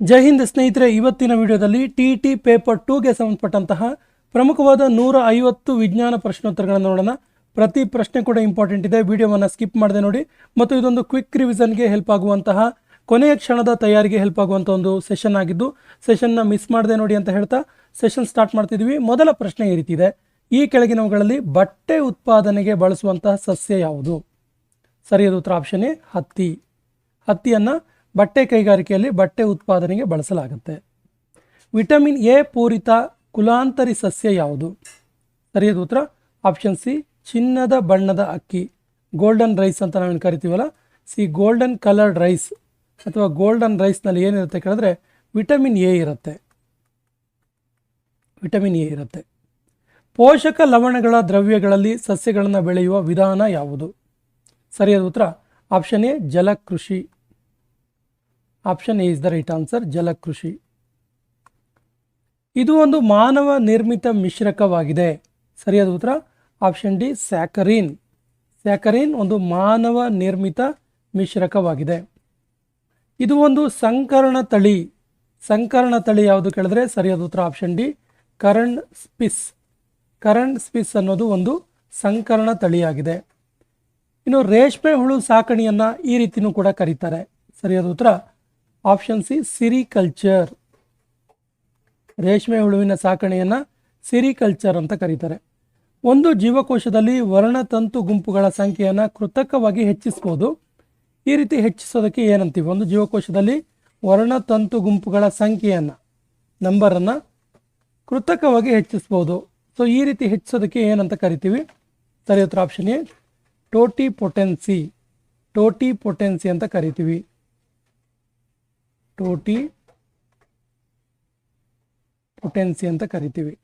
ಜೈ ಹಿಂದ್ ಸ್ನೇಹಿತರೆ, ಇವತ್ತಿನ ವಿಡಿಯೋದಲ್ಲಿ ಟಿ ಟಿ ಪೇಪರ್ ಟೂಗೆ ಸಂಬಂಧಪಟ್ಟಂತಹ ಪ್ರಮುಖವಾದ ನೂರ ಐವತ್ತು ವಿಜ್ಞಾನ ಪ್ರಶ್ನೋತ್ತರಗಳನ್ನು ನೋಡೋಣ. ಪ್ರತಿ ಪ್ರಶ್ನೆ ಕೂಡ ಇಂಪಾರ್ಟೆಂಟ್ ಇದೆ. ವಿಡಿಯೋವನ್ನು ಸ್ಕಿಪ್ ಮಾಡದೆ ನೋಡಿ. ಮತ್ತು ಇದೊಂದು ಕ್ವಿಕ್ ರಿವಿಷನ್ಗೆ ಹೆಲ್ಪ್ ಆಗುವಂತಹ, ಕೊನೆಯ ಕ್ಷಣದ ತಯಾರಿಗೆ ಹೆಲ್ಪ್ ಆಗುವಂಥ ಒಂದು ಸೆಷನ್ ಆಗಿದ್ದು ಸೆಷನ್ನ ಮಿಸ್ ಮಾಡದೆ ನೋಡಿ ಅಂತ ಹೇಳ್ತಾ ಸೆಷನ್ ಸ್ಟಾರ್ಟ್ ಮಾಡ್ತಿದ್ವಿ. ಮೊದಲ ಪ್ರಶ್ನೆ ಈ ರೀತಿ ಇದೆ. ಈ ಕೆಳಗಿನವುಗಳಲ್ಲಿ ಬಟ್ಟೆ ಉತ್ಪಾದನೆಗೆ ಬಳಸುವಂತಹ ಸಸ್ಯ ಯಾವುದು? ಸರಿಯಾದ ಉತ್ತರ ಆಪ್ಷನ್ ಎ, ಹತ್ತಿ. ಹತ್ತಿಯನ್ನು ಬಟ್ಟೆ ಕೈಗಾರಿಕೆಯಲ್ಲಿ ಬಟ್ಟೆ ಉತ್ಪಾದನೆಗೆ ಬಳಸಲಾಗುತ್ತೆ. ವಿಟಮಿನ್ ಎ ಪೂರಿತ ಕುಲಾಂತರಿ ಸಸ್ಯ ಯಾವುದು? ಸರಿಯಾದ ಉತ್ತರ, ಆಪ್ಷನ್ ಸಿ, ಚಿನ್ನದ ಬಣ್ಣದ ಅಕ್ಕಿ. ಗೋಲ್ಡನ್ ರೈಸ್ ಅಂತ ನಾವೇನು ಕರಿತೀವಲ್ಲ, ಸಿ ಗೋಲ್ಡನ್ ಕಲರ್ಡ್ ರೈಸ್ ಅಥವಾ ಗೋಲ್ಡನ್ ರೈಸ್ನಲ್ಲಿ ಏನಿರುತ್ತೆ ಕೇಳಿದ್ರೆ ವಿಟಮಿನ್ ಎ ಇರುತ್ತೆ. ವಿಟಮಿನ್ ಎ ಇರುತ್ತೆ. ಪೋಷಕ ಲವಣಗಳ ದ್ರವ್ಯಗಳಲ್ಲಿ ಸಸ್ಯಗಳನ್ನು ಬೆಳೆಯುವ ವಿಧಾನ ಯಾವುದು? ಸರಿಯಾದ ಉತ್ತರ, ಆಪ್ಷನ್ ಎ, ಜಲಕೃಷಿ. Option A is the right answer ಜಲಕೃಷಿ ಇದು ಒಂದು ಮಾನವ ನಿರ್ಮಿತ ಮಿಶ್ರಕವಾಗಿದೆ. ಸರಿಯಾದ ಉತ್ತರ? ಆಪ್ಷನ್ ಡಿ ಸ್ಯಾಕರಿನ್ ಸ್ಯಾಕರಿನ್ ಒಂದು ಮಾನವ ನಿರ್ಮಿತ ಮಿಶ್ರಕವಾಗಿದೆ. ಇದು ಒಂದು ಸಂಕರಣ ತಳಿ. ಸಂಕರಣ ತಳಿ ಯಾವುದು ಕೇಳಿದ್ರೆ ಸರಿಯಾದ ಉತ್ತರ ಆಪ್ಷನ್ ಡಿ ಕರಣ್ ಸ್ಪಿಸ್. ಕರಣ್ ಸ್ಪಿಸ್ ಅನ್ನೋದು ಒಂದು ಸಂಕರಣ ತಳಿಯಾಗಿದೆ. ಇನ್ನು ರೇಷ್ಮೆ ಹುಳು ಸಾಕಣೆಯನ್ನು ಈ ರೀತಿಯೂ ಕೂಡ ಕರೀತಾರೆ. ಸರಿಯಾದ ಉತ್ತರ? ಆಪ್ಷನ್ ಸಿ ಸಿರಿಕಲ್ಚರ್ ರೇಷ್ಮೆ ಹುಳುವಿನ ಸಾಕಣೆಯನ್ನು ಸಿರಿಕಲ್ಚರ್ ಅಂತ ಕರೀತಾರೆ. ಒಂದು ಜೀವಕೋಶದಲ್ಲಿ ವರ್ಣತಂತು ಗುಂಪುಗಳ ಸಂಖ್ಯೆಯನ್ನು ಕೃತಕವಾಗಿ ಹೆಚ್ಚಿಸ್ಬೋದು. ಈ ರೀತಿ ಹೆಚ್ಚಿಸೋದಕ್ಕೆ ಏನಂತೀವಿ? ಒಂದು ಜೀವಕೋಶದಲ್ಲಿ ವರ್ಣತಂತು ಗುಂಪುಗಳ ಸಂಖ್ಯೆಯನ್ನು ನಂಬರನ್ನು ಕೃತಕವಾಗಿ ಹೆಚ್ಚಿಸ್ಬೋದು. ಸೊ ಈ ರೀತಿ ಹೆಚ್ಚಿಸೋದಕ್ಕೆ ಏನಂತ ಕರಿತೀವಿ? ಸರಿ, ಉತ್ತರ option A totipotency totipotency ಅಂತ ಕರಿತೀವಿ. ಟೋಟಿ ಪೊಟೆನ್ಸಿ ಅಂತ ಕರಿತೀವಿ.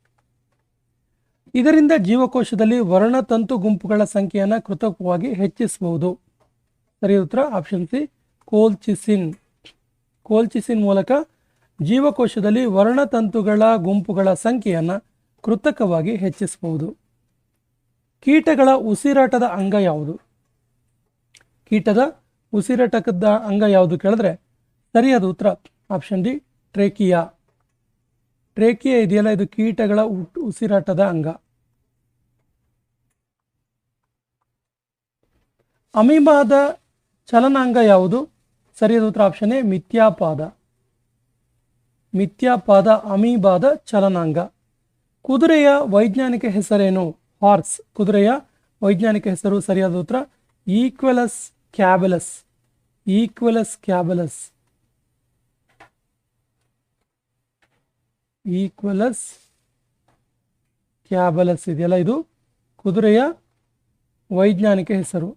ಇದರಿಂದ ಜೀವಕೋಶದಲ್ಲಿ ವರ್ಣತಂತು ಗುಂಪುಗಳ ಸಂಖ್ಯೆಯನ್ನು ಕೃತಕವಾಗಿ ಹೆಚ್ಚಿಸಬಹುದು. ಸರಿ ಉತ್ತರ ಆಪ್ಷನ್ ಸಿ, ಕೋಲ್ಚಿಸಿನ್. ಕೋಲ್ಚಿಸಿನ್ ಮೂಲಕ ಜೀವಕೋಶದಲ್ಲಿ ವರ್ಣತಂತುಗಳ ಗುಂಪುಗಳ ಸಂಖ್ಯೆಯನ್ನು ಕೃತಕವಾಗಿ ಹೆಚ್ಚಿಸಬಹುದು. ಕೀಟಗಳ ಉಸಿರಾಟದ ಅಂಗ ಯಾವುದು? ಕೀಟದ ಉಸಿರಾಟದ ಅಂಗ ಯಾವುದು ಕೇಳಿದ್ರೆ ಸರಿಯಾದ ಉತ್ತರ ಆಪ್ಷನ್ ಡಿ ಟ್ರೇಕಿಯಾ. ಟ್ರೇಕಿಯಾ ಇದೆಯಲ್ಲ, ಇದು ಕೀಟಗಳ ಉಸಿರಾಟದ ಅಂಗ. ಅಮೀಬಾದ ಚಲನಾಂಗ ಯಾವುದು? ಸರಿಯಾದ ಉತ್ತರ ಆಪ್ಷನ್ ಎ ಮಿಥ್ಯಾಪಾದ. ಮಿಥ್ಯಾಪಾದ ಅಮೀಬಾದ ಚಲನಾಂಗ. ಕುದುರೆಯ ವೈಜ್ಞಾನಿಕ ಹೆಸರೇನು? ಹಾರ್ಸ್. ಕುದುರೆಯ ವೈಜ್ಞಾನಿಕ ಹೆಸರು ಸರಿಯಾದ ಉತ್ತರ, ಈಕ್ವೆಲಸ್ ಕ್ಯಾಬಲಸ್. ಈಕ್ವೆಲಸ್ ಕ್ಯಾಬಲಸ್. ಈಕ್ವಲಸ್ ಕ್ಯಾಬಲಸ್ ಇದೆಯಲ್ಲ ಇದು? ಕುದುರೆಯ ವೈಜ್ಞಾನಿಕ ಹೆಸರು.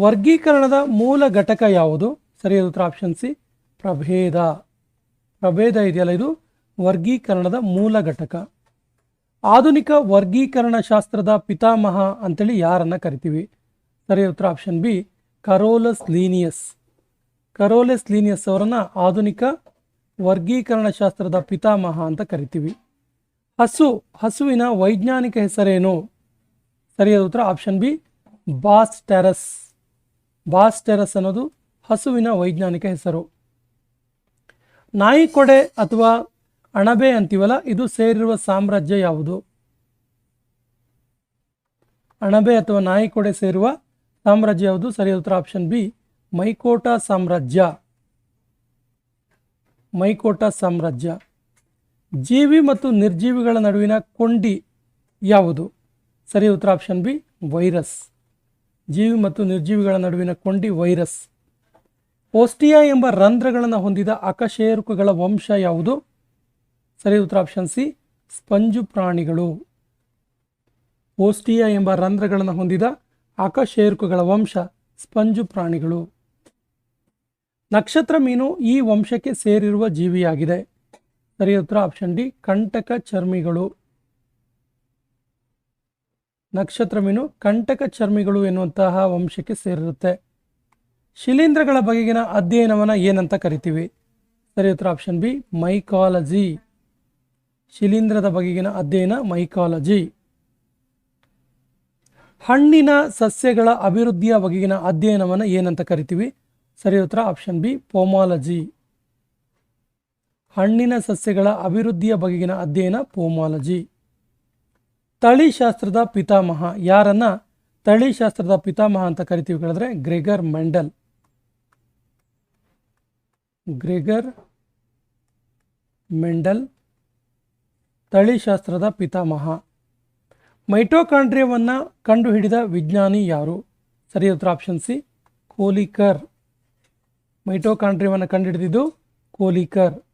ವರ್ಗೀಕರಣದ ಮೂಲ ಘಟಕ ಯಾವುದು? ಸರಿಯಾದ ಉತ್ತರ ಆಪ್ಷನ್ ಸಿ ಪ್ರಭೇದ. ಪ್ರಭೇದ ಇದೆಯಲ್ಲ ಇದು? ವರ್ಗೀಕರಣದ ಮೂಲ ಘಟಕ. ಆಧುನಿಕ ವರ್ಗೀಕರಣ ಶಾಸ್ತ್ರದ ಪಿತಾಮಹ ಅಂತೇಳಿ ಯಾರನ್ನು ಕರಿತೀವಿ? ಸರಿಯಾದ ಉತ್ತರ option B Carolus Linnaeus. Carolus Linnaeus ಅವರನ್ನು ಆಧುನಿಕ ವರ್ಗೀಕರಣ ಶಾಸ್ತ್ರದ ಪಿತಾಮಹ ಅಂತ ಕರಿತೀವಿ. ಹಸು, ಹಸುವಿನ ವೈಜ್ಞಾನಿಕ ಹೆಸರೇನು? ಸರಿಯಾದ ಉತ್ತರ option B Bos taurus Bos taurus ಅನ್ನೋದು ಹಸುವಿನ ವೈಜ್ಞಾನಿಕ ಹೆಸರು. ನಾಯಿ ಕೊಡೆ ಅಥವಾ ಅಣಬೆ ಅಂತೀವಲ್ಲ, ಇದು ಸೇರಿರುವ ಸಾಮ್ರಾಜ್ಯ ಯಾವುದು? ಅಣಬೆ ಅಥವಾ ನಾಯಿ ಕೊಡೆ ಸೇರುವ ಸಾಮ್ರಾಜ್ಯ ಯಾವುದು? ಸರಿಯಾದ ಉತ್ತರ ಆಪ್ಷನ್ ಬಿ ಮೈಕೋಟಾ ಸಾಮ್ರಾಜ್ಯ. ಮೈಕೋಟಾ ಸಾಮ್ರಾಜ್ಯ. ಜೀವಿ ಮತ್ತು ನಿರ್ಜೀವಿಗಳ ನಡುವಿನ ಕೊಂಡಿ ಯಾವುದು? ಸರಿ, ಉತ್ತರ ಆಪ್ಷನ್ ಬಿ, ವೈರಸ್. ಜೀವಿ ಮತ್ತು ನಿರ್ಜೀವಿಗಳ ನಡುವಿನ ಕೊಂಡಿ ವೈರಸ್. ಓಸ್ಟಿಯಾ ಎಂಬ ರಂಧ್ರಗಳನ್ನು ಹೊಂದಿದ ಅಕಶೇರುಕಗಳ ವಂಶ ಯಾವುದು? ಸರಿ, ಉತ್ತರ ಆಪ್ಷನ್ ಸಿ, ಸ್ಪಂಜು ಪ್ರಾಣಿಗಳು. ಓಸ್ಟಿಯಾ ಎಂಬ ರಂಧ್ರಗಳನ್ನು ಹೊಂದಿದ ಅಕಶೇರುಕಗಳ ವಂಶ ಸ್ಪಂಜು ಪ್ರಾಣಿಗಳು. ನಕ್ಷತ್ರ ಮೀನು ಈ ವಂಶಕ್ಕೆ ಸೇರಿರುವ ಜೀವಿಯಾಗಿದೆ. ಸರಿ, ಉತ್ತರ ಆಪ್ಷನ್ ಡಿ, ಕಂಟಕ ಚರ್ಮಿಗಳು. ನಕ್ಷತ್ರ ಮೀನು ಕಂಟಕ ಚರ್ಮಿಗಳು ಎನ್ನುವಂತಹ ವಂಶಕ್ಕೆ ಸೇರಿರುತ್ತೆ. ಶಿಲೀಂಧ್ರಗಳ ಬಗೆಗಿನ ಅಧ್ಯಯನವನ್ನು ಏನಂತ ಕರಿತೀವಿ? ಸರಿ, ಉತ್ತರ ಆಪ್ಷನ್ ಬಿ ಮೈಕಾಲಜಿ ಶಿಲೀಂಧ್ರದ ಬಗೆಗಿನ ಅಧ್ಯಯನ ಮೈಕಾಲಜಿ ಹಣ್ಣಿನ ಸಸ್ಯಗಳ ಅಭಿವೃದ್ಧಿಯ ಬಗೆಗಿನ ಅಧ್ಯಯನವನ್ನು ಏನಂತ ಕರಿತೀವಿ? ಸರಿ ಉತ್ತರ ಆಪ್ಷನ್ ಬಿ, ಪೋಮಾಲಜಿ. ಹಣ್ಣಿನ ಸಸ್ಯಗಳ ಅಭಿವೃದ್ಧಿಯ ಬಗೆಗಿನ ಅಧ್ಯಯನ, ಪೋಮಾಲಜಿ. ತಳಿಶಾಸ್ತ್ರದ ಪಿತಾಮಹ, ಯಾರನ್ನ ತಳಿಶಾಸ್ತ್ರದ ಪಿತಾಮಹ ಅಂತ ಕರಿತೀವಿ ಕೇಳಿದ್ರೆ, ಗ್ರೆಗರ್ ಮೆಂಡಲ್. ಗ್ರೆಗರ್ ಮೆಂಡಲ್ ತಳಿಶಾಸ್ತ್ರದ ಪಿತಾಮಹ. ಮೈಟೋಕಾಂಡ್ರಿಯವನ್ನು ಕಂಡುಹಿಡಿದ ವಿಜ್ಞಾನಿ ಯಾರು? ಸರಿ ಉತ್ತರ ಆಪ್ಷನ್ ಸಿ, ಕೋಲಿಕರ್. ಮೈಟೋಕಾಂಡ್ರಿಯವನ್ನು ಕಂಡುಹಿಡಿದಿದ್ದು ಕೋಲಿಕರ್.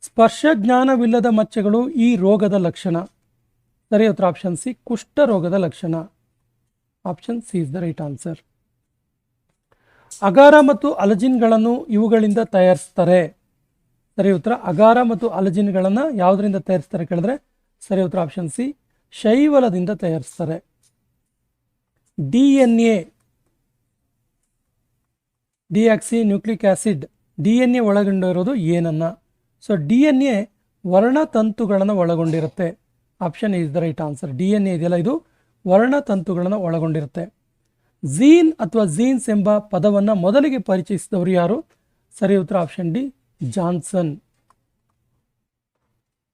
ಸ್ಪರ್ಶ ಜ್ಞಾನವಿಲ್ಲದ ಮಚ್ಚೆಗಳು ಈ ರೋಗದ ಲಕ್ಷಣ. ಸರಿ, ಉತ್ತರ ಆಪ್ಷನ್ ಸಿ, ಕುಷ್ಠ ರೋಗದ ಲಕ್ಷಣ. Option C is the right answer. ಅಗಾರ ಮತ್ತು ಅಲಜಿನ್ಗಳನ್ನು ಇವುಗಳಿಂದ ತಯಾರಿಸ್ತಾರೆ. ಸರಿ, ಉತ್ತರ, ಅಗಾರ ಮತ್ತು ಅಲಜಿನ್ಗಳನ್ನು ಯಾವುದರಿಂದ ತಯಾರಿಸ್ತಾರೆ ಕೇಳಿದ್ರೆ? ಸರಿ, ಉತ್ತರ ಆಪ್ಷನ್ ಸಿ, ಶೈವಲದಿಂದ ತಯಾರಿಸ್ತಾರೆ. D N A deoxy nucleic acid D N A ಒಳಗೊಂಡಿರೋದು ಏನನ್ನ? ಸೊ ಡಿ ಎನ್ ಎ ವರ್ಣತಂತುಗಳನ್ನು ಒಳಗೊಂಡಿರುತ್ತೆ. Option is the right answer D N A ಇದೆಯಲ್ಲ, ಇದು ವರ್ಣತಂತುಗಳನ್ನು ಒಳಗೊಂಡಿರುತ್ತೆ. ಝೀನ್ ಅಥವಾ ಝೀನ್ಸ್ ಎಂಬ ಪದವನ್ನು ಮೊದಲಿಗೆ ಪರಿಚಯಿಸಿದವರು ಯಾರು? ಸರಿ ಉತ್ತರ ಆಪ್ಷನ್ ಡಿ ಜಾನ್ಸನ್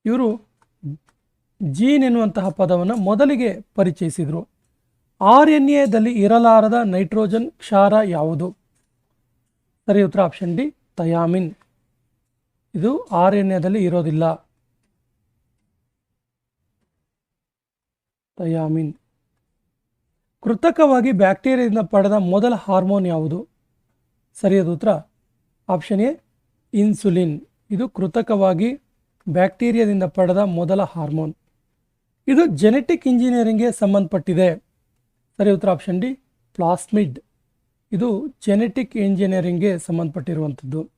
ಇವರು ಜೀನ್ ಎನ್ನುವಂತಹ ಪದವನ್ನು ಮೊದಲಿಗೆ ಪರಿಚಯಿಸಿದರು. ಆರ್ ಎನ್ ಎದಲ್ಲಿ ಇರಲಾರದ ನೈಟ್ರೋಜನ್ ಕ್ಷಾರ ಯಾವುದು? ಸರಿ, ಉತ್ತರ ಆಪ್ಷನ್ ಡಿ ಥಯಾಮಿನ್ ಇದು ಆರ್ ಎನ್ ಎದಲ್ಲಿ ಇರೋದಿಲ್ಲ. ಥಯಾಮಿನ್ ಕೃತಕವಾಗಿ ಬ್ಯಾಕ್ಟೀರಿಯಾದಿಂದ ಪಡೆದ ಮೊದಲ ಹಾರ್ಮೋನ್ ಯಾವುದು? ಸರಿಯಾದ ಉತ್ತರ. ಆಪ್ಷನ್ ಎ ಇನ್ಸುಲಿನ್ ಇದು ಕೃತಕವಾಗಿ ಬ್ಯಾಕ್ಟೀರಿಯಾದಿಂದ ಪಡೆದ ಮೊದಲ ಹಾರ್ಮೋನ್ ಇದು ಜೆನೆಟಿಕ್ ಇಂಜಿನಿಯರಿಂಗ್ಗೆ ಸಂಬಂಧಪಟ್ಟಿದೆ. ಸರಿ, ಉತ್ತರ ಆಪ್ಷನ್ ಡಿ ಪ್ಲಾಸ್ಮಿಡ್ ಇದು ಜೆನೆಟಿಕ್ ಇಂಜಿನಿಯರಿಂಗ್ಗೆ ಸಂಬಂಧಪಟ್ಟಿರುವಂಥದ್ದು.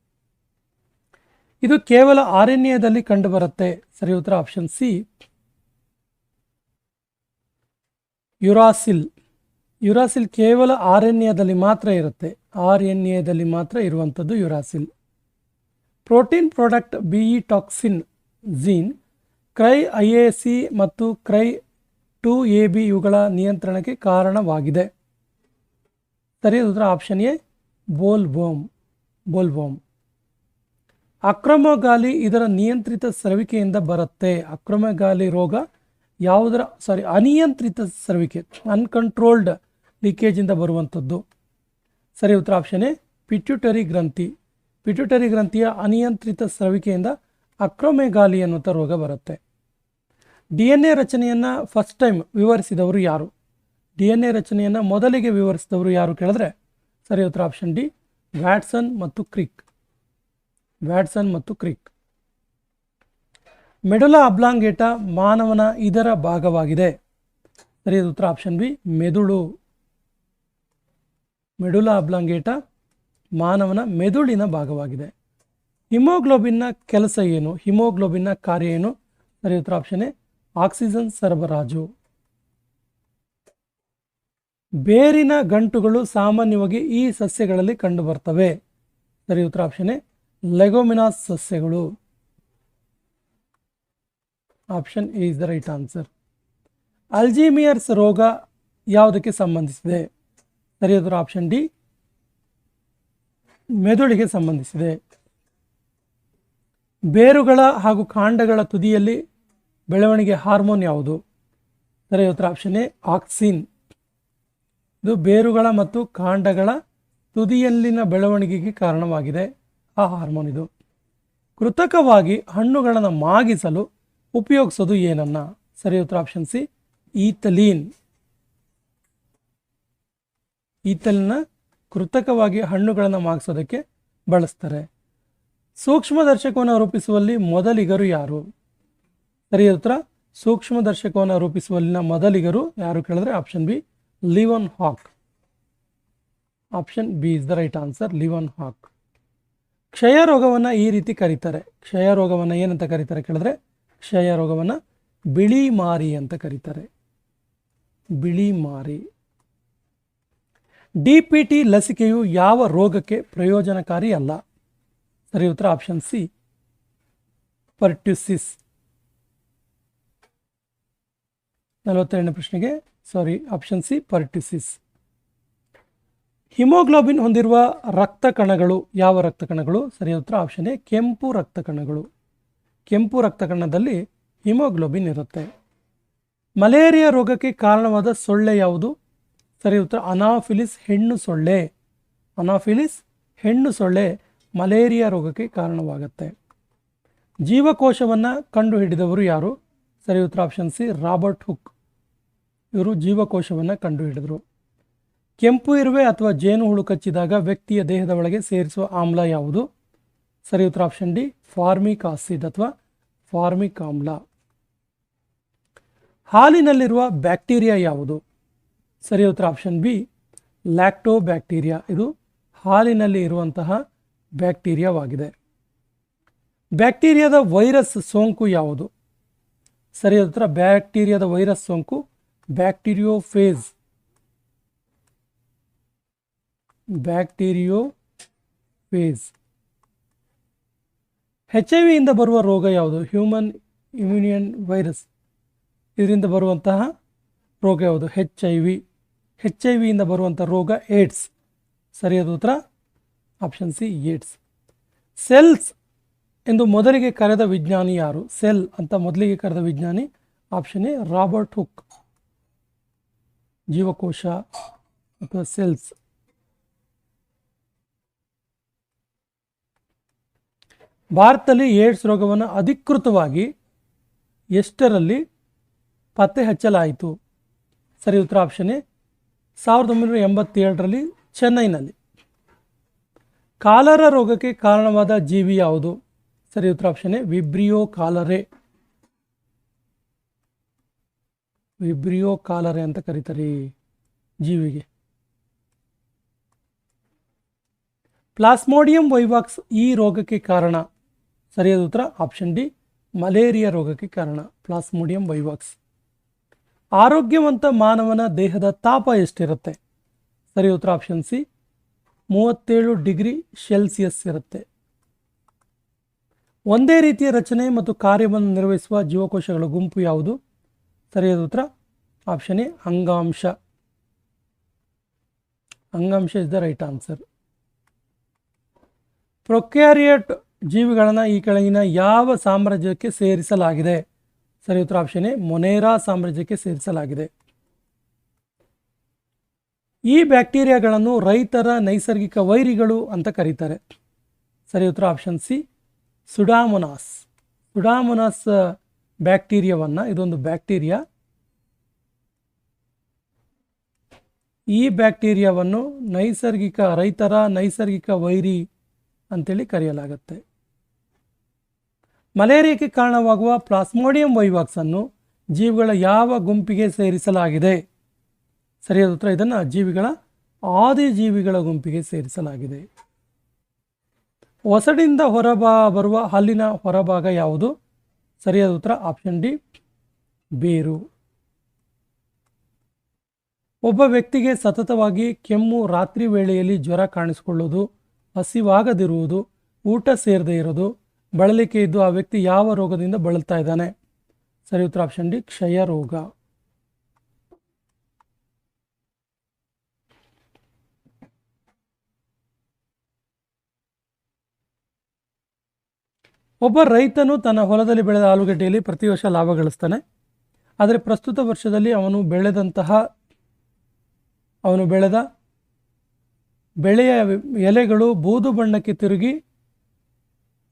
ಇದು ಕೇವಲ ಆರ್ ಎನ್ ಎದಲ್ಲಿ ಕಂಡುಬರುತ್ತೆ. ಸರಿ, ಉತ್ತರ ಆಪ್ಷನ್ ಸಿ ಯುರಾಸಿಲ್. ಯುರಾಸಿಲ್ ಕೇವಲ ಆರ್ ಎನ್ ಎದಲ್ಲಿ ಮಾತ್ರ ಇರುತ್ತೆ. ಆರ್ ಎನ್ ಎದಲ್ಲಿ ಮಾತ್ರ ಇರುವಂಥದ್ದು uracil. Protein product BE toxin gene cry I A C ಮತ್ತು ಕ್ರೈ ಟು ಎ ಬಿ ಇವುಗಳ ನಿಯಂತ್ರಣಕ್ಕೆ ಕಾರಣವಾಗಿದೆ. ಸರಿಯಾದ ಉತ್ತರ ಆಪ್ಷನ್ ಎ ಬೋಲ್ಬೋಮ್ ಅಕ್ರಮ ಅಕ್ರಮಗಾಲಿ ಇದರ ನಿಯಂತ್ರಿತ ಸ್ರವಿಕೆಯಿಂದ ಬರುತ್ತೆ ಅಕ್ರಮಗಾಲಿ ರೋಗ ಯಾವುದರ ಸಾರಿ ಅನಿಯಂತ್ರಿತ ಸರವಿಕೆ ಅನ್ಕಂಟ್ರೋಲ್ಡ್ ಲೀಕೇಜಿಂದ ಬರುವಂಥದ್ದು ಸರಿ ಉತ್ತರ ಆಪ್ಷನ್ ಎ ಪಿಟ್ಯುಟರಿ ಗ್ರಂಥಿ ಪಿಟ್ಯುಟರಿ ಗ್ರಂಥಿಯ ಅನಿಯಂತ್ರಿತ ಸ್ರವಿಕೆಯಿಂದ ಅಕ್ರಮೆಗಾಲಿ ಅನ್ನುವಂಥ ರೋಗ ಬರುತ್ತೆ ಡಿ ಎನ್ ಎ ರಚನೆಯನ್ನು ಫಸ್ಟ್ ಟೈಮ್ ವಿವರಿಸಿದವರು ಯಾರು ಡಿ ಎನ್ ಎ ರಚನೆಯನ್ನು ಮೊದಲಿಗೆ ವಿವರಿಸಿದವರು ಯಾರು ಕೇಳಿದ್ರೆ ಸರಿ, ಉತ್ತರ ಆಪ್ಷನ್ ಡಿ, ವ್ಯಾಟ್ಸನ್ ಮತ್ತು ಕ್ರಿಕ್. ವ್ಯಾಟ್ಸನ್ ಮತ್ತು ಕ್ರಿಕ್. ಮೆಡುಲ ಅಬ್ಲಾಂಗೇಟ ಮಾನವನ ಇದರ ಭಾಗವಾಗಿದೆ. ಸರಿಯಾದ ಉತ್ತರ ಆಪ್ಷನ್ ಬಿ, ಮೆದುಳು. ಮೆಡುಲ ಅಬ್ಲಾಂಗೇಟ ಮಾನವನ ಮೆದುಳಿನ ಭಾಗವಾಗಿದೆ. ಹಿಮೋಗ್ಲೋಬಿನ್ನ ಕೆಲಸ ಏನು? ಹಿಮೋಗ್ಲೋಬಿನ್ನ ಕಾರ್ಯ ಏನು? ಸರಿ, ಉತ್ತರ ಆಪ್ಷನ್ ಎ, ಆಕ್ಸಿಜನ್ ಸರಬರಾಜು. ಬೇರಿನ ಗಂಟುಗಳು ಸಾಮಾನ್ಯವಾಗಿ ಈ ಸಸ್ಯಗಳಲ್ಲಿ ಕಂಡುಬರ್ತವೆ. ಸರಿ, ಉತ್ತರ ಆಪ್ಷನ್ ಎ, ಲೆಗೋಮಿನಾಸ್ ಸಸ್ಯಗಳು. Option A is the right answer Alzheimer's ರೋಗ ಯಾವುದಕ್ಕೆ ಸಂಬಂಧಿಸಿದೆ? ಸರಿಯಾದ ಆಪ್ಷನ್ ಡಿ ಮೆದುಳಿಗೆ ಸಂಬಂಧಿಸಿದೆ. ಬೇರುಗಳ ಹಾಗೂ ಕಾಂಡಗಳ ತುದಿಯಲ್ಲಿ ಬೆಳವಣಿಗೆ ಹಾರ್ಮೋನ್ ಯಾವುದು? ಸರಿ, ಉತ್ತರ ಆಪ್ಷನ್ ಎ, ಆಕ್ಸಿನ್. ಇದು ಬೇರುಗಳ ಮತ್ತು ಕಾಂಡಗಳ ತುದಿಯಲ್ಲಿನ ಬೆಳವಣಿಗೆಗೆ ಕಾರಣವಾಗಿದೆ. ಆ ಹಾರ್ಮೋನ್ ಇದು. ಕೃತಕವಾಗಿ ಹಣ್ಣುಗಳನ್ನು ಮಾಗಿಸಲು ಉಪಯೋಗಿಸೋದು ಏನನ್ನ? ಸರಿ ಉತ್ತರ ಆಪ್ಷನ್ ಸಿ ಈತಲೀನ್ ಈತಲಿನ ಕೃತಕವಾಗಿ ಹಣ್ಣುಗಳನ್ನು ಮಾಗಿಸೋದಕ್ಕೆ ಬಳಸ್ತಾರೆ. ಸೂಕ್ಷ್ಮದರ್ಶಕವನ್ನು ರೂಪಿಸುವಲ್ಲಿ ಮೊದಲಿಗರು ಯಾರು? ಸರಿ ಉತ್ತರ ಸೂಕ್ಷ್ಮದರ್ಶಕವನ್ನು ರೂಪಿಸುವಲ್ಲಿನ ಮೊದಲಿಗರು ಯಾರು ಕೇಳಿದ್ರೆ option B Leeuwenhoek Hawk. Option B is the right answer Leeuwenhoek ಕ್ಷಯ ರೋಗವನ್ನು ಈ ರೀತಿ ಕರೀತಾರೆ. ಕ್ಷಯ ರೋಗವನ್ನು ಏನಂತ ಕರೀತಾರೆ ಕೇಳಿದ್ರೆ ಕ್ಷಯ ರೋಗವನ್ನು ಬಿಳಿ ಮಾರಿ ಅಂತ ಕರೀತಾರೆ. ಬಿಳಿ ಮಾರಿ. ಡಿ ಪಿ ಟಿ ಲಸಿಕೆಯು ಯಾವ ರೋಗಕ್ಕೆ ಪ್ರಯೋಜನಕಾರಿ ಅಲ್ಲ? ಸರಿ, ಉತ್ತರ ಆಪ್ಷನ್ ಸಿ ಪರ್ಟ್ಯುಸಿಸ್ ನಲವತ್ತೆರಡನೇ ಪ್ರಶ್ನೆಗೆ sorry option C pertussis haemoglobin ಹೊಂದಿರುವ ರಕ್ತ ಕಣಗಳು ಯಾವ ರಕ್ತ ಕಣಗಳು? ಸರಿಯಾದ ಉತ್ತರ ಆಪ್ಷನ್ ಎ ಕೆಂಪು ರಕ್ತ ಕಣಗಳು. ಕೆಂಪು ರಕ್ತ ಕಣದಲ್ಲಿ ಹಿಮೋಗ್ಲೋಬಿನ್ ಇರುತ್ತೆ. ಮಲೇರಿಯಾ ರೋಗಕ್ಕೆ ಕಾರಣವಾದ ಸೊಳ್ಳೆ ಯಾವುದು? ಸರಿ, ಉತ್ತರ, ಅನಾಫಿಲಿಸ್ ಹೆಣ್ಣು ಸೊಳ್ಳೆ. ಅನಾಫಿಲಿಸ್ ಹೆಣ್ಣು ಸೊಳ್ಳೆ ಮಲೇರಿಯಾ ರೋಗಕ್ಕೆ ಕಾರಣವಾಗುತ್ತೆ. ಜೀವಕೋಶವನ್ನು ಕಂಡುಹಿಡಿದವರು ಯಾರು? ಸರಿ, ಉತ್ತರ ಆಪ್ಷನ್ ಸಿ ರಾಬರ್ಟ್ ಹುಕ್. ಇವರು ಜೀವಕೋಶವನ್ನು ಕಂಡುಹಿಡಿದರು. ಕೆಂಪು ಇರುವೆ ಅಥವಾ ಜೇನು ಹುಳು ಕಚ್ಚಿದಾಗ ವ್ಯಕ್ತಿಯ ದೇಹದ ಒಳಗೆ ಸೇರಿಸುವ ಆಮ್ಲ ಯಾವುದು? ಸರಿ ಉತ್ತರ ಆಪ್ಷನ್ ಡಿ, ಫಾರ್ಮಿಕ್ ಆಸಿಡ್ ಅಥವಾ ಫಾರ್ಮಿಕ್ ಆಮ್ಲ. ಹಾಲಿನಲ್ಲಿರುವ ಬ್ಯಾಕ್ಟೀರಿಯಾ ಯಾವುದು? ಸರಿ ಉತ್ತರ ಆಪ್ಷನ್ ಬಿ ಲ್ಯಾಕ್ಟೋ ಬ್ಯಾಕ್ಟೀರಿಯಾ ಇದು ಹಾಲಿನಲ್ಲಿ ಇರುವಂತಹ ಬ್ಯಾಕ್ಟೀರಿಯಾವಾಗಿದೆ. ಬ್ಯಾಕ್ಟೀರಿಯಾದ ವೈರಸ್ ಸೋಂಕು ಯಾವುದು? ಸರಿಯಾದ ಉತ್ತರ, ಬ್ಯಾಕ್ಟೀರಿಯಾದ ವೈರಸ್ ಸೋಂಕು ಬ್ಯಾಕ್ಟೀರಿಯೋಫೇಸ್. ಬ್ಯಾಕ್ಟೀರಿಯೋಫೇಸ್. ಹೆಚ್ ಐ ವಿಯಿಂದ ಬರುವ ರೋಗ ಯಾವುದು? ಹ್ಯೂಮನ್ ಇಮ್ಯುನಿಯನ್ ವೈರಸ್ ಇದರಿಂದ ಬರುವಂತಹ ರೋಗ ಯಾವುದು? H I V H I ವಿಯಿಂದ ಬರುವಂಥ ರೋಗ ಏಡ್ಸ್ ಸರಿಯಾದ ಉತ್ತರ? ಆಪ್ಷನ್ ಸಿ ಏಡ್ಸ್ ಸೆಲ್ಸ್ ಎಂದು ಮೊದಲಿಗೆ ಕರೆದ ವಿಜ್ಞಾನಿ ಯಾರು? ಸೆಲ್ ಅಂತ ಮೊದಲಿಗೆ ಕರೆದ ವಿಜ್ಞಾನಿ ಆಪ್ಷನ್ ಎ ರಾಬರ್ಟ್ ಹುಕ್ ಜೀವಕೋಶ ಅಥವಾ ಸೆಲ್ಸ್ ಭಾರತದಲ್ಲಿ ಏಡ್ಸ್ ರೋಗವನ್ನು ಅಧಿಕೃತವಾಗಿ ಎಷ್ಟರಲ್ಲಿ ಪತ್ತೆ ಹಚ್ಚಲಾಯಿತು? ಸರಿ, ಉತ್ತರ ಆಪ್ಷನ್ ಸಾವಿರದ ಒಂಬೈನೂರ ಎಂಬತ್ತೇಳರಲ್ಲಿ ಚೆನ್ನೈನಲ್ಲಿ. ಕಾಲರ ರೋಗಕ್ಕೆ ಕಾರಣವಾದ ಜೀವಿ ಯಾವುದು? ಸರಿ, ಉತ್ತರ option A, Vibrio cholerae. Vibrio cholerae ಅಂತ ಕರೀತಾರೆ ಜೀವಿಗೆ. ಪ್ಲಾಸ್ಮೋಡಿಯಂ ವೈವಾಕ್ಸ್ ಈ ರೋಗಕ್ಕೆ ಕಾರಣ. ಸರಿಯಾದ ಉತ್ತರ, ಆಪ್ಷನ್ ಡಿ, ಮಲೇರಿಯಾ ರೋಗಕ್ಕೆ ಕಾರಣ. Plasmodium vivax. ಆರೋಗ್ಯವಂತ ಮಾನವನ ದೇಹದ ತಾಪ ಎಷ್ಟಿರುತ್ತೆ? ಸರಿ ಉತ್ತರ, ಆಪ್ಷನ್ ಸಿ, ಮೂವತ್ತೇಳು ಡಿಗ್ರಿ ಸೆಲ್ಸಿಯಸ್ ಇರುತ್ತೆ. ಒಂದೇ ರೀತಿಯ ರಚನೆ ಮತ್ತು ಕಾರ್ಯವನ್ನು ನಿರ್ವಹಿಸುವ ಜೀವಕೋಶಗಳ ಗುಂಪು ಯಾವುದು? ಸರಿಯಾದ ಉತ್ತರ ಆಪ್ಷನ್ ಎ ಅಂಗಾಂಶ. ಅಂಗಾಂಶ is the right answer prokaryote ಜೀವಿಗಳನ್ನು ಈ ಕೆಳಗಿನ ಯಾವ ಸಾಮ್ರಾಜ್ಯಕ್ಕೆ ಸೇರಿಸಲಾಗಿದೆ? ಸರಿ, ಉತ್ತರ ಆಪ್ಷನ್ ಎ ಮೊನೇರಾ ಸಾಮ್ರಾಜ್ಯಕ್ಕೆ ಸೇರಿಸಲಾಗಿದೆ. ಈ ಬ್ಯಾಕ್ಟೀರಿಯಾಗಳನ್ನು ರೈತರ ನೈಸರ್ಗಿಕ ವೈರಿಗಳು ಅಂತ ಕರೀತಾರೆ. ಸರಿ, ಉತ್ತರ ಆಪ್ಷನ್ ಸಿ ಸುಡಾಮೊನಾಸ್. ಸುಡಾಮೊನಾಸ್ ಬ್ಯಾಕ್ಟೀರಿಯಾವನ್ನು, ಇದೊಂದು ಬ್ಯಾಕ್ಟೀರಿಯಾ. ಈ ಬ್ಯಾಕ್ಟೀರಿಯಾವನ್ನು ನೈಸರ್ಗಿಕ ರೈತರ ನೈಸರ್ಗಿಕ ವೈರಿ ಅಂತೇಳಿ ಕರೆಯಲಾಗುತ್ತೆ. ಮಲೇರಿಯಾಕ್ಕೆ ಕಾರಣವಾಗುವ ಪ್ಲಾಸ್ಮೋಡಿಯಂ ವೈವಾಕ್ಸನ್ನು ಜೀವಿಗಳ ಯಾವ ಗುಂಪಿಗೆ ಸೇರಿಸಲಾಗಿದೆ? ಸರಿಯಾದ ಉತ್ತರ ಇದನ್ನು ಜೀವಿಗಳ ಆದಿ ಜೀವಿಗಳ ಗುಂಪಿಗೆ ಸೇರಿಸಲಾಗಿದೆ. ಹೊಸಡಿಂದ ಹೊರಬ, ಬರುವ ಹಲ್ಲಿನ ಹೊರಭಾಗ ಯಾವುದು? ಸರಿಯಾದ ಉತ್ತರ ಆಪ್ಷನ್ ಡಿ ಬೇರು. ಒಬ್ಬ ವ್ಯಕ್ತಿಗೆ ಸತತವಾಗಿ ಕೆಮ್ಮು, ರಾತ್ರಿ ವೇಳೆಯಲ್ಲಿ ಜ್ವರ ಕಾಣಿಸಿಕೊಳ್ಳೋದು, ಹಸಿವಾಗದಿರುವುದು, ಊಟ ಸೇರದೇ ಇರೋದು, ಬಳಲಿಕೆ ಇದ್ದು ಆ ವ್ಯಕ್ತಿ ಯಾವ ರೋಗದಿಂದ ಬಳಲ್ತಾ ಇದ್ದಾನೆ? ಸರಿ ಉತ್ತರ ಆಪ್ಷನ್ ಡಿ ಕ್ಷಯ ರೋಗ. ಒಬ್ಬ ರೈತನು ತನ್ನ ಹೊಲದಲ್ಲಿ ಬೆಳೆದ ಆಲೂಗಡ್ಡೆಯಲ್ಲಿ ಪ್ರತಿ ವರ್ಷ ಲಾಭ ಗಳಿಸ್ತಾನೆ. ಆದರೆ ಪ್ರಸ್ತುತ ವರ್ಷದಲ್ಲಿ ಅವನು ಬೆಳೆದಂತಹ, ಅವನು ಬೆಳೆದ ಬೆಳೆಯ ಎಲೆಗಳು ಬೂದು ಬಣ್ಣಕ್ಕೆ ತಿರುಗಿ